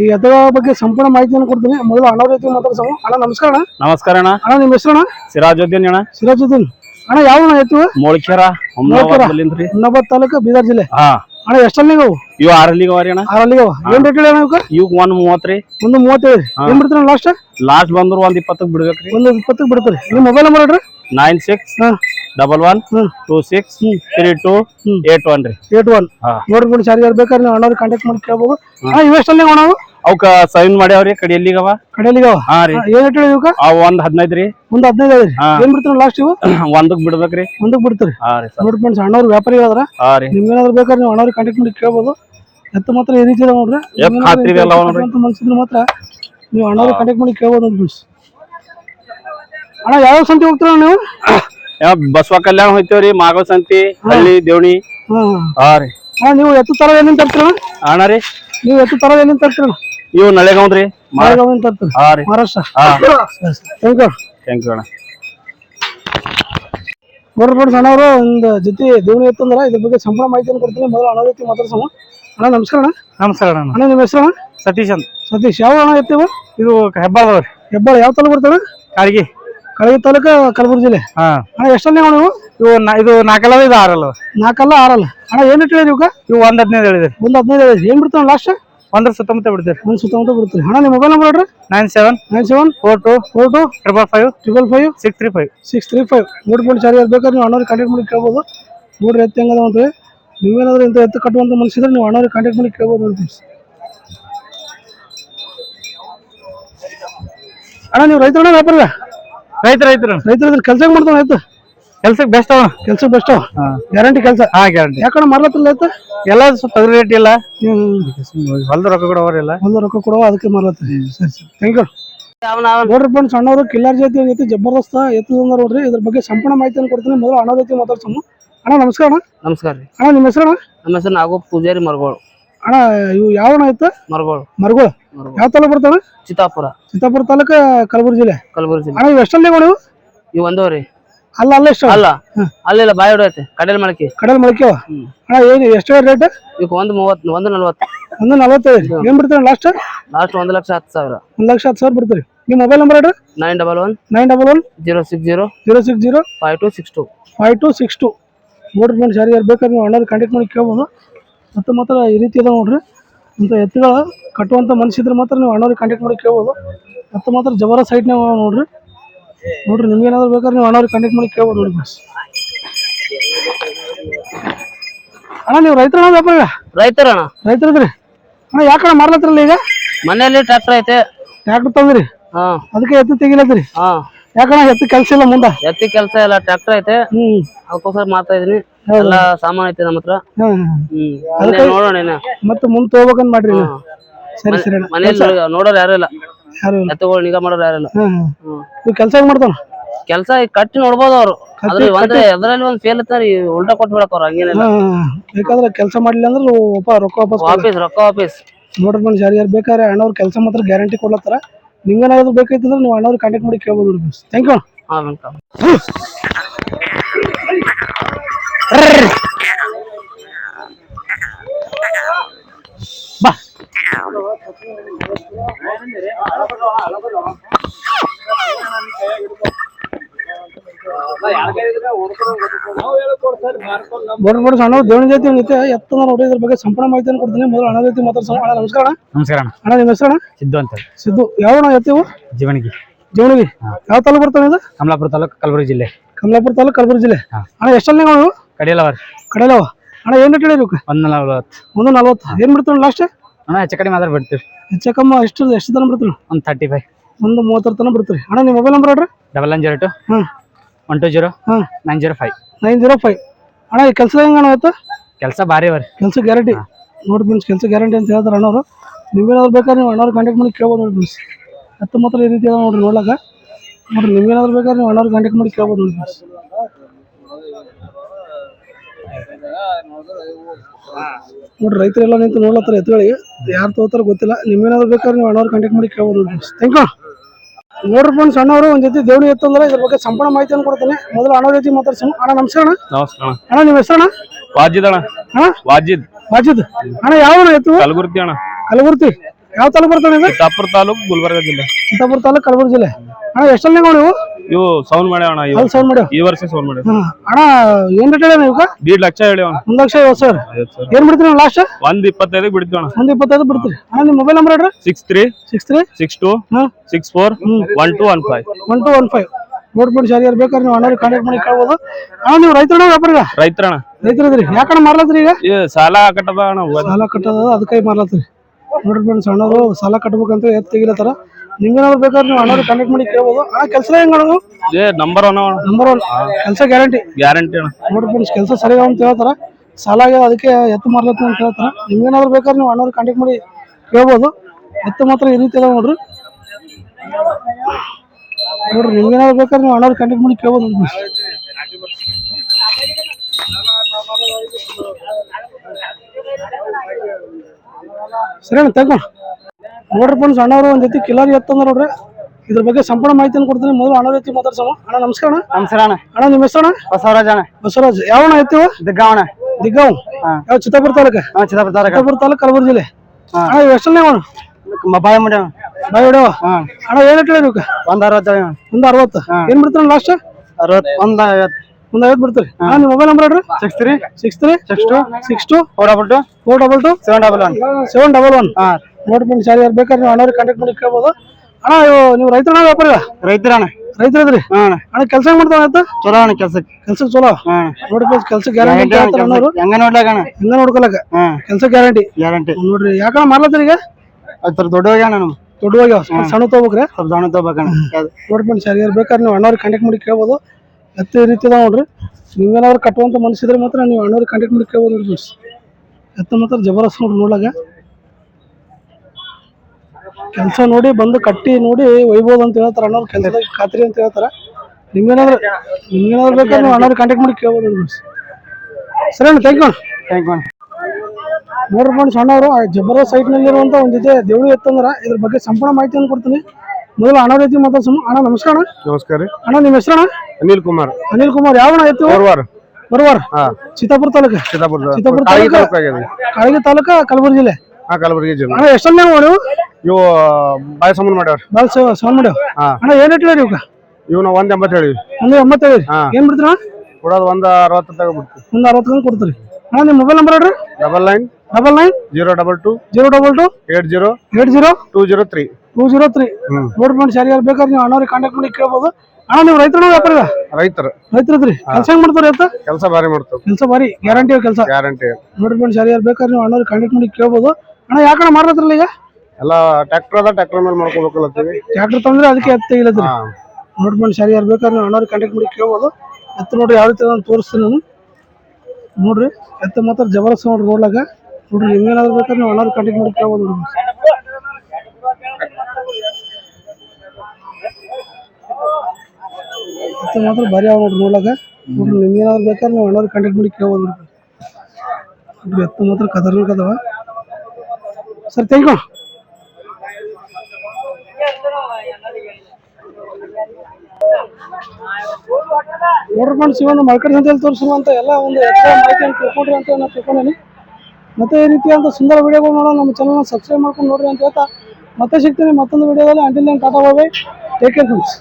ಈ ಎತ್ತುಗಳ ಬಗ್ಗೆ ಸಂಪೂರ್ಣ ಮಾಹಿತಿಯನ್ನು ಕೊಡ್ತೀನಿ. ಮೊದಲು ಅಣ್ಣವ್ರ ಜೊತೆ ಮಾತಾಡ್ಸೋಣ. ಅಣ್ಣ ನಮಸ್ಕಾರ ಅಣ್ಣ. ನಮಸ್ಕಾರ ಅಣ್ಣ. ಅಣ್ಣ ನಿಮ್ಮ ಹೆಸರು ಅಣ್ಣ ಸಿರಾಜುದ್ದೀನ್ ಅಣ್ಣ. ಸಿರಾಜುದ್ದೀನ್. ಅಣ್ಣ ಯಾವ ಎತ್ತು ಮೋಳ್ಕೆರ. ಹುಮ್ನಾಬಾದ್ ತಾಲೂಕು ಬೀದರ್ ಜಿಲ್ಲೆ. ಹಾ. ಅಣ್ಣ ಎಷ್ಟಲ್ಲಿಗೆ ಅವು? ಇವು ಆರಲ್ಲಿಗೆ ರೀ ಅಣ್ಣ. ಆರಲ್ಲಿಗೆ ಅವ. ಏನ್ ರೇಟ್ ಹೇಳಿ ಇವಕ್ಕೆ ಇವ್ ಒಂದ್ ಮೂವತ್ತು ರೀ. ಒಂದು ಮೂವತ್ತೇಳು ಏನ್ ಬಿಡ್ತೀರ ಲಾಸ್ಟ್ ಲಾಸ್ಟ್ ಬಂದ್ರು ಒಂದ್ ಇಪ್ಪತ್ತಕ್ಕೆ ಬಿಡ್ಬೇಕ್ರಿ ಒಂದು ಇಪ್ಪತ್ತಕ್ಕೆ ಬಿಡ್ತಾರೆ. ನಿಮ್ಮ ಮೊಬೈಲ್ ನಂಬರ್ ಹೇಳ್ರಿ. ನೈನ್ ಸಿಕ್ಸ್ ಹಾ. Double one hmm. Two six three two eight one ರೀ. ಏಟ್ ಒನ್ ನೋಡ್ರಿ ನೋಡಿ ಬಿಡಿ ಸಾರಿಗೆ ಬೇಕಾದ್ರೆ ನೀವು ಅಣ್ಣವ್ರಿಗೆ ಕಾಂಟ್ಯಾಕ್ಟ್ ಮಾಡಿ ಕೇಳ್ಬೋದು. ಅಣ್ಣ ಇವೆಷ್ಟಲ್ಲಿ ಅಣ್ಣ ಅವಕ್ಕ ಸೈನ್ ಮಾಡ್ಯಾವ್ರಿ ಕಡೆ ಎಲ್ಲಿಗವ ಕಡೆಯಲ್ಲಿಗೆ ಅವ ಹಾ ರೀ. ಏನ್ ರೇಟ್ ಹೇಳಿ ಇವಕ್ಕೆ ಅವ್ ಒಂದ್ ಹದಿನೈದು ರೀ. ಒಂದ್ ಹದಿನೈದು ರೀ ಹಾ. ಏನ್ ಬಿಡ್ತೀರ ಲಾಸ್ಟ್ ಇವು? ಒಂದಕ್ ಬಿಡ್ಬೇಕ್ರಿ. ಒಂದಕ್ಕೆ ಬಿಡ್ತೀರಿ. ಹಾ ರೀ ಸರ್. ನೋಡಿ ಫ್ರೆಂಡ್ಸ್ ಅಣ್ಣವ್ರು ವ್ಯಾಪಾರಿ ಹೇಳಿದ್ರ ಹಾ ರೀ. ನಿಮ್ಗೇನಾದ್ರು ಬೇಕಾದ್ರೆ ನೀವು ಅಣ್ಣವ್ರಿಗೆ ಕಾಂಟ್ಯಾಕ್ಟ್ ಮಾಡಿ ಕೇಳ್ಬೋದು. ಎತ್ತ ಮಾತ್ರ ಈ ರೀತಿ ಇದಾವೆ ನೋಡ್ರಿ. ಎತ್ತು ಖಾತ್ರಿ ಇವೆಲ್ಲ ಅವ ನೋಡ್ರಿ. ಅಂತ ಮನ್ಸಿದ್ರೆ ಮಾತ್ರ ನೀವು ಅಣ್ಣವ್ರಿಗೆ ಕಾಂಟ್ಯಾಕ್ಟ್ ಮಾಡಿ ಕೇಳ್ಬೋದು ಅಂತ ಫ್ರೆಂಡ್ಸ್ ಅಣ್ಣ ಯಾವ ಸಂತಿ ಹೋಗ್ತೀರ ನೀವು? ಯಾವ ಬಸವ ಕಲ್ಯಾಣ ಹೋಯ್ತೇವ್ರಿ ಮಾಗವ ಸಂತಿ ಹಳ್ಳಿ ದೇವಣಿ. ಹಾ. ಹಾ ರೀ. ಅಣ್ಣ ನೀವು ಎತ್ತು ತರ ಏನೇನು ತರ್ತೀರ ಅಣ್ಣ? ರೀ. ನೀವು ಎತ್ತು ತರ ಏನೇನು ತರ್ತೀರ ಇವು ನಳೆಗಾವ್ರಿ ಹಾ ರೀ. ಮಹಾರಾಷ್ಟ್ರ? ಹಾ. ಥ್ಯಾಂಕ್ ಯು ಥ್ಯಾಂಕ್ ಯು ಅಣ್ಣ ನೋಡ್ರಿ ಫ್ರೆಂಡ್ಸ್ ಅಣ್ಣವರು ಒಂದು ಜೊತೆ ದೇವಣಿ ಇತ್ತಂದ್ರ ಇದ್ರ ಬಗ್ಗೆ ಸಂಪೂರ್ಣ ಮಾಹಿತಿಯನ್ನು ಕೊಡ್ತೀನಿ ಮೊದಲು ಅಣ್ಣ ಜೊತೆ ಮಾತಾಡ್ಸೋಣ. ಅಣ್ಣ ನಮಸ್ಕಾರ ಅಣ್ಣ. ನಮಸ್ಕಾರ ಅಣ್ಣ. ಅಣ್ಣ ನಿಮ್ಮ ಹೆಸರು ಅಣ್ಣ? ಸತೀಶ್ ಅಂತ. ಸತೀಶ್ ಯಾವ ಅಣ್ಣ ಇರ್ತೀವ ಇದು ಹೆಬ್ಬಾಳದವ್ರಿ. ಹೆಬ್ಬಾಳ ಯಾವ ತಾಲೂಕು ಬರ್ತಾವೆ ಕಾಳಗಿ. ಕಳಗಿ ತಾಲೂಕು ಕಲಬುರಗಿ ಜಿಲ್ಲೆ. ಹಾ. ಅಣ್ಣ ಎಷ್ಟಲ್ಲ ಅಣ್ಣ ನೀವು? ಇವು ನಾ- ಇದು ನಾಲ್ಕಲ್ಲ ಇದು ಆರಲ್ಲ. ನಾಲ್ಕಲ್ಲ ಆರಲ್ಲ. ಅಣ್ಣ ಏನು ಇಟ್ಟಿದೆ ನೀವು ಇವು ಒಂದ್ ಹದಿನೈದು ಹೇಳಿದ್ರಿ. ಒಂದು ಹದಿನೈದು ಏನು ಬಿಡ್ತಾವೆ ಲಾಸ್ಟ್ ಒಂದ್ರ ಸುತ್ತಮುತ್ತ ಬಿಡ್ತೀರಿ? ಒಂದು ಸುತ್ತಮುತ್ತ ಬಿಡ್ತೀರಿ. ಹಣ ನಿಮ್ಮ ಮೊಬೈಲ್ ನಂಬರ್ ಹೇಳ್ರಿ. Nine seven nine seven four two four two triple five triple five six three five six three five ಮೂರು ಪಾಯಿಂಟ್ ಚಾರ್ಜ್ ಬೇಕಾದ್ರೆ ನೀವು ಅಣ್ಣವ್ರಿಗೆ ಕಾಂಟ್ಯಾಕ್ಟ್ ಮಾಡಿ ಕೇಳ್ಬೋದು. ನೋಡ್ರಿ ಎತ್ತು ಹೆಂಗದ ಅಂತ ನೀವೇನಾದ್ರೂ ಇಂಥ ಎತ್ತು ಕಟ್ಟುವಂತ ಮನಸ್ಸಿದ್ರೆ ನೀವು ಅಣ್ಣವ್ರಿಗೆ ಕಾಂಟ್ಯಾಕ್ಟ್ ಮಾಡಿ ಕೇಳ್ಬೋದು ಅಣ್ಣ ನೀವು ರೈತರ ವ್ಯಾಪಾರ ರೈತ ರೈತರ ರೈತರ ಕೆಲಸ ಮಾಡ್ತಾನೆ ಆಯ್ತು ಕೆಲ್ಸಕ್ಕೆ ಬೆಸ್ಟ್ ಅವ. ಕೆಲಸ ಬೆಸ್ಟ್ ಗ್ಯಾರಂಟಿ ಕೆಲಸ? ಹಾ ಗ್ಯಾರಂಟಿ ಯಾಕಂದ್ರೆ ಮರ್ಲತ್ತಿಲ್ಲ ಆಯ್ತು ಎಲ್ಲ ಸ್ವಲ್ಪ ತೊಗರಿ ರೇಟ್ ಇಲ್ಲ. ಹೊಲ್ದ ಹೊಲದ ರೊಕ್ಕ ಕೂಡ ಅವರಿಲ್ಲ ಹೊಲ್ದ ರೊಕ್ಕ ಕೊಡುವ ಅದಕ್ಕೆ ಮರ್ಲತ್ತಿ. ಸರಿ ಸರಿ. ಥ್ಯಾಂಕ್ ಯು ನೋಡ್ರಿ ಫ್ರೆಂಡ್ಸ್ ಸಣ್ಣವರು ಕಿಲ್ಲರ್ ಜೊತೆ ಜೊತೆ ಜಬರ್ದಸ್ತ ಎತ್ತದ ನೋಡ್ರಿ. ಇದ್ರ ಬಗ್ಗೆ ಸಂಪೂರ್ಣ ಮಾಹಿತಿಯನ್ನು ಕೊಡ್ತೀನಿ. ಮೊದಲು ಅಣ್ಣ ಜೊತೆ ಮಾತಾಡ್ಸೋಣ. ಅಣ್ಣ ನಮಸ್ಕಾರ ಅಣ್ಣ. ನಮಸ್ಕಾರ ರೀ. ಅಣ್ಣ ನಿಮ್ಮ ಹೆಸರು ಅಣ್ಣ ನಮ್ಮ ಹೆಸರು ನಾಗೋ ಪೂಜಾರಿ ಮರಗೋಳು. ಅಣ್ಣ ಇವು ಯಾವ ಅಣ್ಣ ಆಯ್ತು ಮರಗೋಳು. ಮರಗೋಳು. ಯಾವ ತಾಲೂಕು ಬರ್ತಾವೆ ಚಿತ್ತಾಪುರ. ಚಿತ್ತಾಪುರ ತಾಲೂಕು ಕಲಬುರಗಿ ಜಿಲ್ಲೆ. ಕಲಬುರಗಿ ಜಿಲ್ಲೆ. ಅಣ್ಣ ಇವು ಎಷ್ಟಲ್ಲಿ ನೀವು ಇವು? ಒಂದವ್ರಿ ರೀ. ಅಲ್ಲ ಅಲ್ಲ ಎಷ್ಟು? ಅಲ್ಲ ಅಲ್ಲಿಲ್ಲ ಬಾಯಿ ಹೊಡೈತೆ ಕಡಲ್ ಮಳಕಿ ಕಡಲ್ ಮೊಳಕೆ ಅಣ್ಣ ಏನು ಎಷ್ಟು ರೇಟ್ ಈಗ ಒಂದು ಮೂವತ್ತು ಒಂದು ನಲ್ವತ್ತು. ಒಂದು ನಲ್ವತ್ತು ಏನ್ ಬಿಡ್ತೀರಿ ಲಾಸ್ಟ್ ಲಾಸ್ಟ್ ಒಂದು ಲಕ್ಷ ಹತ್ತು ಸಾವಿರ. ಒಂದು ಲಕ್ಷ ಹತ್ತು ಸಾವಿರ ಬಿಡ್ತೀರಿ. ನಿಮ್ಮ ಮೊಬೈಲ್ ನಂಬರ್ ಹೇಳ್ರಿ. Nine double one nine double one zero six zero zero six zero five two six two five two six two ನೋಡ್ರಿ ನೋಡಿ ಸರಿ ಯಾರು ಬೇಕಾದ್ರೆ ನೀವು ಅಣ್ಣವ್ರಿಗೆ ಕಾಂಟ್ಯಾಕ್ಟ್ ಮಾಡಿ ಕೇಳ್ಬೋದು. ಮತ್ತು ಮಾತ್ರ ಈ ರೀತಿ ಇದೆ ನೋಡ್ರಿ. ಇಂಥ ಎತ್ತುಗಳ ಕಟ್ಟುವಂಥ ಮನಸ್ಸಿದ್ರೆ ಮಾತ್ರ ನೀವು ಅಣ್ಣವ್ರಿಗೆ ಕಾಂಟ್ಯಾಕ್ಟ್ ಮಾಡಿ ಕೇಳ್ಬೋದು. ಮತ್ತು ಮಾತ್ರ ಜಬರ ಸೈಟ್ನಾಗ ನೋಡ್ರಿ. ನೋಡ್ರಿ ನಿಮ್ಗೆ ಏನಾದ್ರು ಬೇಕಾದ್ರೆ ನೀವು ಅಣ್ಣವ್ರಿಗೆ ಕಂಡಕ್ಟ್ ಮಾಡಿ ಕೇಳ್ಬೋದು ನೋಡಿ ಬಸ್ ಅಣ್ಣ ನೀವು ರೈತರ ವ್ಯಾಪಾರ ರೈತರ ಇದ್ರಿ ಅಣ್ಣ ಯಾಕಣ್ಣ ಮಾರ್ಲತ್ತಿರಲ್ಲ ಈಗ? ಮನೆಯಲ್ಲಿ ಟ್ರ್ಯಾಕ್ಟರ್ ಐತೆ. ಟ್ಯಾಕ್ಟರ್ ತಂದ್ರಿ? ಹಾ. ಅದಕ್ಕೆ ಎತ್ತಿ ತೆಗಿಲತ್ರಿ ಹಾ. ಯಾಕಣ್ಣ ಎತ್ತು ಕೆಲಸ ಇಲ್ಲ ಮುಂದ? ಎತ್ತಿ ಕೆಲಸ ಇಲ್ಲ ಟ್ರ್ಯಾಕ್ಟರ್ ಐತೆ. ಹ್ಮ್. ಅದಕ್ಕೋಸ್ಕರ ಮಾಡ್ತಾ ಇದೀನಿ. ಎಲ್ಲ ಸಾಮಾನು ಐತೆ ನಮ್ಮ ಹತ್ರ ಹ್ಮ್ ಅಲ್ಲೇ ನೋಡೋಣ. ಮತ್ತೆ ಮುಂದೆ ತಗೋಬೇಕಂತ ಮಾಡ್ರಿ. ಸರಿ ಸರಿ ಅಣ್ಣ. ಮನೆಯಲ್ಲಿ ನೋಡೋರು ಯಾರು ಇಲ್ಲ. ಯಾರು ಇಲ್ಲ. ಎತ್ತುಗಳು ನಿಗಾ ಮಾಡೋರು ಯಾರು ಇಲ್ಲ. ಹ್ಮ್. ಹ್ಮ್. ಹ್ಮ್ ನೀವು ಕೆಲಸ ಹೆಂಗ್ ಮಾಡ್ತಾನ ಕೆಲಸ ಕಟ್ಟಿ ನೋಡ್ಬೋದು ಅವ್ರು. ಆದ್ರೆ ಒಂದ್ರೆ ಎದ್ರಲ್ಲಿ ಒಂದ್ ಫೇಲ್ ಇರ್ತಾರೆ ಉಲ್ಟಾ ಕೊಟ್ಟು ಬಿಡಕ್ ಅವ್ರು ಹಂಗೇನಿಲ್ಲ. ಬೇಕಾದ್ರೆ ಕೆಲಸ ಮಾಡ್ಲಿಲ್ಲ ಅಂದ್ರೆ ಒಪ್ಪ ರೊಕ್ಕ ವಾಪಸ್ ಆಫೀಸ್ ವಾಪಸ್ ರೊಕ್ಕ ವಾಪಸ್. ನೋಡ್ರಿ ಮನುಷ್ಯ ಯಾರು ಯಾರು ಬೇಕಾದ್ರೆ ಅಣ್ಣವ್ರ ಕೆಲಸ ಮಾತ್ರ ಗ್ಯಾರಂಟಿ ಕೊಡ್ಲತ್ತಾರ. ನಿಮ್ಗೇನಾದ್ರು ಬೇಕಾಯ್ತಂದ್ರೆ ನೀವು ಅಣ್ಣವ್ರ ಕಾಂಟ್ಯಾಕ್ಟ್ ಮಾಡಿ ಕೇಳ್ಬೋದು ನೋಡಿ ಥ್ಯಾಂಕ್ ಯು ಬಾ. ವೆಲ್ಕಮ್ ನೋಡ್ರಿ ನೋಡಿ ಅಣ್ಣ ದೇವನ ಜೊತೆ ಜೊತೆ ಎತ್ತನ ನೋಡಿ ಇದ್ರ ಬಗ್ಗೆ ಸಂಪೂರ್ಣ ಮಾಹಿತಿಯನ್ನು ಕೊಡ್ತೀನಿ. ಮೊದಲು ಅಣ್ಣ ಜೊತೆ ಮಾತಾಡ್ಸೋಣ. ಅಣ್ಣ ನಮಸ್ಕಾರ ಅಣ್ಣ. ನಮಸ್ಕಾರ ಅಣ್ಣ. ನಿಮ್ಮ ಹೆಸರು ಅಣ್ಣ ಸಿದ್ದು ಅಂತ. ಸಿದ್ದು. ಯಾವ ಅಣ್ಣ ಎತ್ತಿವು ಜೀವನಿಗೆ. ಜೀವನಗಿ. ಯಾವ ತಾಲೂಕು ಬರ್ತಾನೆ ಇದು ಕಮಲಾಪುರ ತಾಲೂಕು ಕಲಬುರಗಿ ಜಿಲ್ಲೆ. ಕಮಲಾಪುರ ತಾಲೂಕು ಕಲಬುರಗಿ ಜಿಲ್ಲೆ. ಅಣ್ಣ ಎಷ್ಟಲ್ಲಿ ಕಡಿಯಲ್ಲವ ಕಡೆಯಲ್ಲವ ಅಣ್ಣ ಏನು ರೇಟ್ ಹೇಳಿರಿ ಒಂದು ನಲ್ವತ್ತು. ಒಂದು ನಲ್ವತ್ತು. ಏನು ಬಿಡ್ತಾನೆ ಲಾಸ್ಟ್ ಅಣ್ಣ ಹೆಚ್ಚು ಕಡಿಮೆ ಆದ್ರೆ ಬಿಡ್ತೀವಿ. ಹೆಚ್ಚು ಕಮ್ಮ ಎಷ್ಟು ಎಷ್ಟು ತನಕ ಬಿಡ್ತಾನೆ ಒಂದು ತರ್ಟಿ ಫೈವ್ ಒಂದು ಮೂವತ್ತರ ತನ ಬಿಡ್ತೀರಿ. ಅಣ್ಣ ನಿಮ್ಮ ಮೊಬೈಲ್ ನಂಬರ್ ಹೇಳ್ರಿ. Double nine zero two hmm. One two zero ಹಾಂ nine zero five nine zero five ಅಣ್ಣ ಈ ಕೆಲಸ ಹೆಂಗೆ ಅಣ್ಣ ಆಯ್ತು ಕೆಲಸ ಭಾರಿ ಬರ್ರಿ ಕೆಲಸ ಗ್ಯಾರಂಟಿ ನೋಡಿ ಮೀನ್ಸ್ ಕೆಲಸ ಗ್ಯಾರಂಟಿ ಅಂತ ಹೇಳ್ತಾರೆ ಅಣ್ಣವರು. ನಿಮ್ಗೇನಾದ್ರು ಬೇಕಾದ್ರೆ ನೀವು ಅಣ್ಣವ್ರು ಕಾಂಟ್ಯಾಕ್ಟ್ ಮಾಡಿ ಕೇಳ್ಬೋದು ನೋಡಿ ಮೀನ್ಸ್ ಹತ್ತು ಮಾತ್ರ ಈ ರೀತಿ ಅದ ನೋಡ್ರಿ ನೋಡ್ಲಾಕ. ನೋಡ್ರಿ ನಿಮ್ಗೇನಾದ್ರು ಬೇಕಾದ್ರೆ ನೀವು ಅಣ್ಣವ್ರು ಕಾಂಟ್ಯಾಕ್ಟ್ ಮಾಡಿ ಕೇಳ್ಬೋದು ನೋಡಿ ಮೀನ್ಸ್ ನೋಡ್ರಿ ರೈತರೆಲ್ಲ ನಿಂತು ನೋಡ್ಲತ್ತಾರ ಎತ್ತುಗಳಿಗೆ. ಯಾರು ತಗೋತಾರ ಗೊತ್ತಿಲ್ಲ. ನಿಮ್ಮೇನಾದ್ರು ಬೇಕಾದ್ರೆ ನೀವು ಅಣ್ಣವ್ರು ಕಾಂಟ್ಯಾಕ್ಟ್ ಮಾಡಿ ಕೇಳ್ಬೋದು ತ್ಯಾಂಕ್ ಥ್ಯಾಂಕ್ ಯು ನೋಡ್ರಿ ಫ್ರೆಂಡ್ಸ್ ಸಣ್ಣವರು ಒಂದ್ ಜೊತೆ ದೇವಡಿ ಎತ್ತಂದ್ರೆ ಇದ್ರ ಬಗ್ಗೆ ಸಂಪೂರ್ಣ ಮಾಹಿತಿಯನ್ನು ಕೊಡ್ತೇನೆ. ಮೊದಲು ಅಣ್ಣ ಜೊತೆ ಮಾತಾಡ್ಸೋಣ. ಅಣ್ಣ ನಮಸ್ಕಾರ ಅಣ್ಣ. ನಮಸ್ಕಾರ ಅಣ್ಣ. ನಿಮ್ಮ ಹೆಸರು ಅಣ್ಣ ವಾಜಿದ್ ಅಣ್ಣ. ಅಣ್ಣ? ವಾಜಿದ್. ವಾಜಿದ್. ಅಣ್ಣ ಯಾವ ಎತ್ತು? ಕಲಬುರ್ಗಿ ಅಣ್ಣ. ಕಲಬುರ್ತಿ ಯಾವ ತಾಲೂಕ್ ಬರ್ತಾನೆ ಇದು? ಚಿತ್ತಾಪುರ ತಾಲೂಕು ಗುಲ್ಬರ್ಗ ಜಿಲ್ಲೆ. ಚಿತ್ತಾಪುರ ತಾಲೂಕು ಕಲಬುರಗಿ ಜಿಲ್ಲೆ. ಅಣ್ಣ ಎಷ್ಟಲ್ಲಿ ನೀವು ನೀವು? ಇವು ಸೌಂಡ್ ಮಾಡ್ಯಾವ ಅಣ್ಣ ಇವು. ಅಲ್ಲಿ ಸೌಂಡ್ ಮಾಡಿ ಈ ವರ್ಷ ಸೌಂಡ್ ಮಾಡ್ಯಾವ. ಅಣ್ಣ ಏನ್ ರೇಟ್ ಹೇಳಿ ನೀವು ದೀಡ್ ಲಕ್ಷ ಹೇಳಿ ಅಣ್ಣ. ಒಂದ್ ಲಕ್ಷ ಐವತ್ತು ಸಾವಿರ. ಐವತ್ತು ಸಾವಿರ. ಏನ್ ಬಿಡ್ತೀರಿ ಲಾಸ್ಟ್ ಒಂದ್ ಇಪ್ಪತ್ತೈದು ಬಿಡ್ತೀವಿ ಅಣ್ಣ. ಒಂದ್ ಇಪ್ಪತ್ತೈದು ಬಿಡ್ತೀರಿ. ಅಣ್ಣ ನಿಮ್ಮ ಮೊಬೈಲ್ ನಂಬರ್ ಹೇಳ್ರಿ. Six three six three six two hmm six four one two one five one two one five ನೋಡ್ಬಿಟ್ಟು ಸರಿ ಯಾರು ಬೇಕಾದ್ರೆ ನೀವು ಅಣ್ಣವ್ರಿಗೆ ಕಾಂಟ್ಯಾಕ್ಟ್ ಮಾಡಿ ಕೇಳ್ಬೋದು. ಅಣ್ಣ ನೀವು ರೈತರ ವ್ಯಾಪಾರಿಗ? ರೈತರಣ್ಣ. ರೈತರ ಯಾಕಣ್ಣ ಮಾರ್ಲತ್ರಿ ಈಗ? ಈ ಸಾಲ ಕಟ್ಟದ ಅಣ್ಣ. ಸಾಲ ಕಟ್ಟದ ಅದಕ್ಕೆ ಮಾರ್ಲತ್ರಿ ನೋಡ್ರಿ ಫ್ರೆಂಡ್ಸ್ ಅಣ್ಣವರು ಸಾಲ ಕಟ್ಬೇಕಂತ ಎತ್ ತೆಗಿಲತ್ತಾರ. ನಿಮ್ಗೇನಾದ್ರು ಬೇಕಾದ್ರೆ ನೀವು ಅಣ್ಣವ್ರಿಗೆ ಕನೆಕ್ಟ್ ಮಾಡಿ ಕೇಳ್ಬೋದು. ಆ ಕೆಲಸ ಹೆಂಗ್ ಅಣ್ಣ ಏ ನಂಬರ್ ಒನ್ ನಂಬರ್ ಒನ್ ಕೆಲಸ ಗ್ಯಾರಂಟಿ ಗ್ಯಾರಂಟಿ ಅಣ್ಣ. ನೋಡ್ರಿ ಫ್ರೆಂಡ್ಸ್ ಕೆಲಸ ಸರಿಯಾಗಿ ಅಂತ ಹೇಳ್ತಾರ. ಸಾಲ ಆಗ್ಯದ ಅದಕ್ಕೆ ಎತ್ತು ಮಾಡ್ಲತ್ತ ಅಂತ ಹೇಳ್ತಾರ. ನಿಮ್ಗೇನಾದ್ರು ಬೇಕಾದ್ರೆ ನೀವು ಅಣ್ಣವ್ರು ಕಾಂಟ್ಯಾಕ್ಟ್ ಮಾಡಿ ಕೇಳ್ಬೋದು. ಎತ್ತು ಮಾತ್ರ ಈ ರೀತಿ ಅದಾವ ನೋಡ್ರಿ. ನೋಡ್ರಿ ನಿಮ್ಗೇನಾದ್ರು ಬೇಕಾದ್ರೆ ನೀವು ಅಣ್ಣವ್ರು ಕಾಂಟ್ಯಾಕ್ಟ್ ಮಾಡಿ ಕೇಳ್ಬೋದು ಅಣ್ಣ ತಗೋ ನೋಡ್ರಿ ಫ್ರೆಂಡ್ಸ್ ಅಣ್ಣವರು ಒಂದ್ ಜೊತೆ ಕಿಲಾರಿ ಎತ್ತಂದ್ರ ನೋಡ್ರಿ. ಇದ್ರ ಬಗ್ಗೆ ಸಂಪೂರ್ಣ ಮಾಹಿತಿ ಕೊಡ್ತೀನಿ. ಮೊದಲು ಅಣ್ಣ ಜೊತೆ ಮಾತಾಡ್ಸೋಣ. ಅಣ್ಣ ನಮಸ್ಕಾರ ಅಣ್ಣ. ನಮಸ್ಕಾರ ಅಣ್ಣ. ಅಣ್ಣ ನಿಮ್ಮ ಹೆಸರು ಅಣ್ಣ? ಬಸವರಾಜ ಅಣ್ಣ. ಬಸವರಾಜ್. ಯಾವ ಅಣ್ಣ ಎತ್ತಿವ ದಿಗ್ಗಾವಣ ದಿಗ್ಗಾವ್ ಯಾವ ಚಿತ್ತಾಪುರ ತಾಲೂಕ? ಹಾ ಚಿತ್ತಾಪುರ ತಾಲೂಕು. ಚಿತ್ತಾಪುರ ತಾಲೂಕು ಕಲಬುರಗಿ ಜಿಲ್ಲೆ. ಅಣ್ಣ ಎಷ್ಟನೇ ಮಾಡ್ಯ ಬಾಯ್ ಹೊಡೆವ ಹಾಂ. ಅಣ್ಣ ಏನ್ ಹೇಳಿ ಒಂದ್ ಒಂದು ಒಂದ್ ಅರವತ್ತು. ಏನ್ ಬಿಡ್ತಾರ ಲಾಸ್ಟ್ ಅರವತ್ತು ಒಂದು ಐವತ್ತು. ಒಂದು ಐವತ್ತು ಬಿಡ್ತೀರಿ. ನಿಮ್ಮ ಮೊಬೈಲ್ ನಂಬರ್ ಹೇಳ್ರಿ. Six three six three six two six two four double two four double two seven double one seven double one ಹಾ. ನೋಡ್ಕೊಂಡು ಸರಿ ಯಾರು ಬೇಕಾದ್ರೆ ನೀವು ಅಣ್ಣವ್ರಿಗೆ ಕಾಂಟ್ಯಾಕ್ಟ್ ಮಾಡಿ ಕೇಳ್ಬೋದು. ಅಣ್ಣ ಇವು ನೀವು ರೈತರ ವ್ಯಾಪಾರ ರೈತರ ಅಣ್ಣ. ರೈತರ ಇದ್ರಿ? ಅಣ್ಣ. ಕೆಲಸ ಮಾಡ್ತಾವ ಆಯ್ತು? ಚಲೋ ಅಣ್ಣ ಕೆಲ್ಸಕ್ಕೆ. ಕೆಲ್ಸಕ್ಕೆ ಚಲೋ? ಹಾಂ ನೋಡಿ ಕೆಲಸ ಗ್ಯಾರಂಟಿ ಹೆಂಗ ನೋಡ್ಲಾಕ ಅಣ್ಣ? ಹೆಂಗ ನೋಡ್ಕೊಳಕ? ಹಾಂ. ಕೆಲಸ ಗ್ಯಾರಂಟಿ ಗ್ಯಾರಂಟಿ ನೋಡ್ರಿ ಯಾಕಣ್ಣ ಮಾಡ್ಲತ್ತೀರಿ ಈಗ? ಅದ್ರ ದೊಡ್ಡ ಅಣ್ಣ ನಮ್ಮ ದೊಡ್ಡವಾಗ ಸಣ್ಣ ತಗೋಬೇಕ್ರಿ. ಸ್ವಲ್ಪ ದಾಣ ತಗೋಬೇಕಣ್ಣ. ನೋಡ್ಕೊಂಡು ಸರ್ ಯಾರು ಬೇಕಾದ್ರೆ ನೀವು ಅಣ್ಣವ್ರಿಗೆ ಕಾಂಟ್ಯಾಕ್ಟ್ ಮಾಡಿ ಕೇಳ್ಬೋದು. ಎತ್ತು ಈ ರೀತಿ ಅದಾವ ನೋಡ್ರಿ. ನೀವೇನಾದ್ರು ಕಟ್ಟುವಂತ ಮನಸ್ಸಿದ್ರೆ ಮಾತ್ರ ನೀವು ಅಣ್ಣವ್ರಿಗೆ ಕಾಂಟ್ಯಾಕ್ಟ್ ಮಾಡಿ ಕೇಳ್ಬೋದು ಫ್ರೆಂಡ್ಸ್. ಎತ್ತ ಮಾತ್ರ ಜಬರ್ದಸ್ತ್ ನೋಡ್ರಿ ನೋಡ್ಲಾಗ. ಕೆಲಸ ನೋಡಿ ಬಂದು ಕಟ್ಟಿ ನೋಡಿ ಒಯ್ಬೋದು ಅಂತ ಹೇಳ್ತಾರೆ ಅಣ್ಣವ್ರ ಕೆಲಸ ಖಾತ್ರಿ ಅಂತ ಹೇಳ್ತಾರೆ. ನಿಮ್ಗೇನಾದ್ರು ನಿಮ್ಗೇನಾದ್ರು ಬೇಕಾದ್ರೆ ನೀವು ಅಣ್ಣವ್ರಿಗೆ ಕಾಂಟ್ಯಾಕ್ಟ್ ಮಾಡಿ ಕೇಳ್ಬೋದು ಫ್ರೆಂಡ್ಸ್. ಸರಿ ಅಣ್ಣ ಥ್ಯಾಂಕ್ ಯು ಥ್ಯಾಂಕ್ ಯು ನೋಡ್ರಿ ಫ್ರೆಂಡ್ಸ್ ಅಣ್ಣವರು ಜಬರ ಸೈಟ್ನಲ್ಲಿರುವಂಥ ಒಂದು ಜೊತೆ ದೇವಳಿ ಎತ್ತಂದ್ರೆ ಇದ್ರ ಬಗ್ಗೆ ಸಂಪೂರ್ಣ ಮಾಹಿತಿಯನ್ನು ಕೊಡ್ತೀನಿ. ಮೊದಲು ಅಣ್ಣ ರೀತಿ ಮಾತಾಡ್ಸು ಅಣ್ಣ ನಮಸ್ಕಾರ ಅಣ್ಣ. ನಮಸ್ಕಾರ ರೀ. ಅಣ್ಣ ನಿಮ್ಮ ಅಣ್ಣ ಅನಿಲ್ ಕುಮಾರ್. ಅನಿಲ್ ಕುಮಾರ್ ಯಾವ ಎತ್ತು? ಐತಿ ಬರುವಾರ? ಹಾ. ಸೀತಾಪುರ ತಾಲೂಕು? ಸೀತಾಪುರ ಸೀತಾಪುರ ಕಾಳಗಿ ತಾಲೂಕು ಆಗ್ಯದ ಕಾಳಗಿ ತಾಲೂಕು ಕಲಬುರಗಿ ಜಿಲ್ಲೆ? ಹಾ ಕಲಬುರಗಿ ಜಿಲ್ಲೆ. ಅಣ್ಣ ಎಷ್ಟಲ್ಲಿ ನೀವು ನೀವು ಇವು ಬಾಯಿ ಸಂಬಂಧ ಮಾಡ್ಯಾವ್ರಿ. Ball sound ಮಾಡ್ಯಾವ? ಹಾ. ಅಣ್ಣ ಏನ್ ಇಟ್ಟಿರಿ ಇವ್ಕ ಇವ್ನ ಒಂದ್ ಎಂಬತ್ತು ಹೇಳಿವಿ. ಒಂದು ಎಂಬತ್ತೇಳು ಹಾ. ಏನ್ ಬಿಡ್ತೀರ ಕೊಡೋದು ಒಂದ್ ಅರವತ್ತು ತಗೋಬಿಡ್ತೀವಿ ಒಂದು ಅರವತ್ತು ಗಂಟೆ ಕೊಡ್ತೀರಿ. ಅಣ್ಣ ನಿಮ್ಮ ಮೊಬೈಲ್ ನಂಬರ್ ಹೇಳ್ರಿ. Double nine double nine zero double two zero double two eight zero eight zero two zero three two zero three. ನೋಡ್ ಸರಿ ಯಾರು ಬೇಕಾದ್ರೆ ನೀವು ಅಣ್ಣವ್ರಿಗೆ ಕಾಂಟ್ಯಾಕ್ಟ್ ಮಾಡಿ ಕೇಳ್ಬೋದು. ಅಣ್ಣ ನೀವು ರೈತರು. ವ್ಯಾಪಾರ ರೈತರು ರೈತರದ್ರಿ ಕೆಲಸ ಹೆಂಗ್ ಮಾಡ್ತಾರೆ ಅಂತ ಕೆಲಸ ಬಾರಿ ಮಾಡ್ತಾರೆ. ಕೆಲಸ ಭಾರಿ. ಗ್ಯಾರಂಟಿ ಕೆಲಸ. ಗ್ಯಾರಂಟಿ ನೋಡ್ರಿ ಮಾಡಿ ಸರಿ ಯಾರು ಬೇಕಾದ್ರೆ ನೀವು ಅಣ್ಣವ್ರಿಗೆ ಕಾಂಟ್ಯಾಕ್ಟ್ ಮಾಡಿ ಕೇಳ್ಬೋದು. ಅಣ್ಣ ಯಾಕಣ್ಣ ಮಾರ್ಲತ್ರಲ್ಲ ಈಗ? ಎಲ್ಲ ಟ್ರ್ಯಾಕ್ಟರ್ ಅದ ಟ್ರ್ಯಾಕ್ಟರ್ ಮೇಲೆ ಮಾಡ್ಕೋಬೇಕಲ್ಲತ್ತೀವಿ ಟ್ರ್ಯಾಕ್ಟರ್ ತಂದ್ರೆ ಅದಕ್ಕೆ ಎತ್ತ ಇಲ್ಲದ್ರಿ ಮಾಡಿ ಸರಿ ಯಾರು ಬೇಕಾದ್ರೆ ನೀವು ಅಣ್ಣವ್ರಿಗೆ ಕಾಂಟ್ಯಾಕ್ಟ್ ಮಾಡಿ ಕೇಳ್ಬೋದು. ಎತ್ತ ನೋಡ್ರಿ ಯಾವ ರೀತಿ ನಾನು ತೋರಿಸ್ತೀನಿ ನಾನು. ನೋಡ್ರಿ. ಎತ್ತ ಮಾತ್ರ ಜಬರ್ದಸ್ತ್ ನೋಡ್ರಿ ನೋಡ್ಲಾಕ ನೋಡ್ರಿ ನಿಮ್ಗೇನಾದ್ರು ಬೇಕಾದ್ರೆ ನಾವು ಅಣ್ಣವ್ರಿಗೆ ಕಾಂಟ್ಯಾಕ್ಟ್ ಮಾಡಿ ನೋಡ್ರಿ ಎತ್ತ ಮಾತ್ರ ಭಾರಿ ಅವ ನೋಡ್ರಿ ನೋಡಾಗ ನೋಡ್ರಿ ನಿಮ್ಗೇನಾದ್ರು ಬೇಕಾದ್ರೆ ನಾವು ಅಣ್ಣವ್ರಿಗೆ ಕಾಂಟ್ಯಾಕ್ಟ್ ಮಾಡಿ ಕೇಳ್ಬೋದು ನೋಡ್ರಿ ಎತ್ತ ಮಾತ್ರ ಕದರ್ನಾಗ ಅದಾವ ಸರ್ ಥ್ಯಾಂಕ್ ಯು ನೋಡ್ರಿ ಫ್ರೆಂಡ್ಸ್ ಒಂದು ಮಾರ್ಕೆಟ್ ಸಂತೆಯಲ್ಲಿ ತೋರಿಸುವಂತ ಎಲ್ಲ ಒಂದು ಎತ್ತರ ಮಾಹಿತಿಯನ್ನು ತಿಳ್ಕೊಂಡ್ರಿ ಅಂತ ನಾನು ತಿಳ್ಕೊಂಡೇನಿ. ಮತ್ತೆ ಈ ರೀತಿಯಾದಂಥ ಸುಂದರ ವಿಡಿಯೋಗಳು ನೋಡೋ ನಮ್ಮ ಚಾನಲ್ನ ಸಬ್ಸ್ಕ್ರೈಬ್ ಮಾಡ್ಕೊಂಡು ನೋಡ್ರಿ ಅಂತ ಹೇಳ್ತಾ, ಮತ್ತೆ ಸಿಗ್ತೀನಿ ಮತ್ತೊಂದು ವಿಡಿಯೋದಲ್ಲಿ until tata bye bye take care friends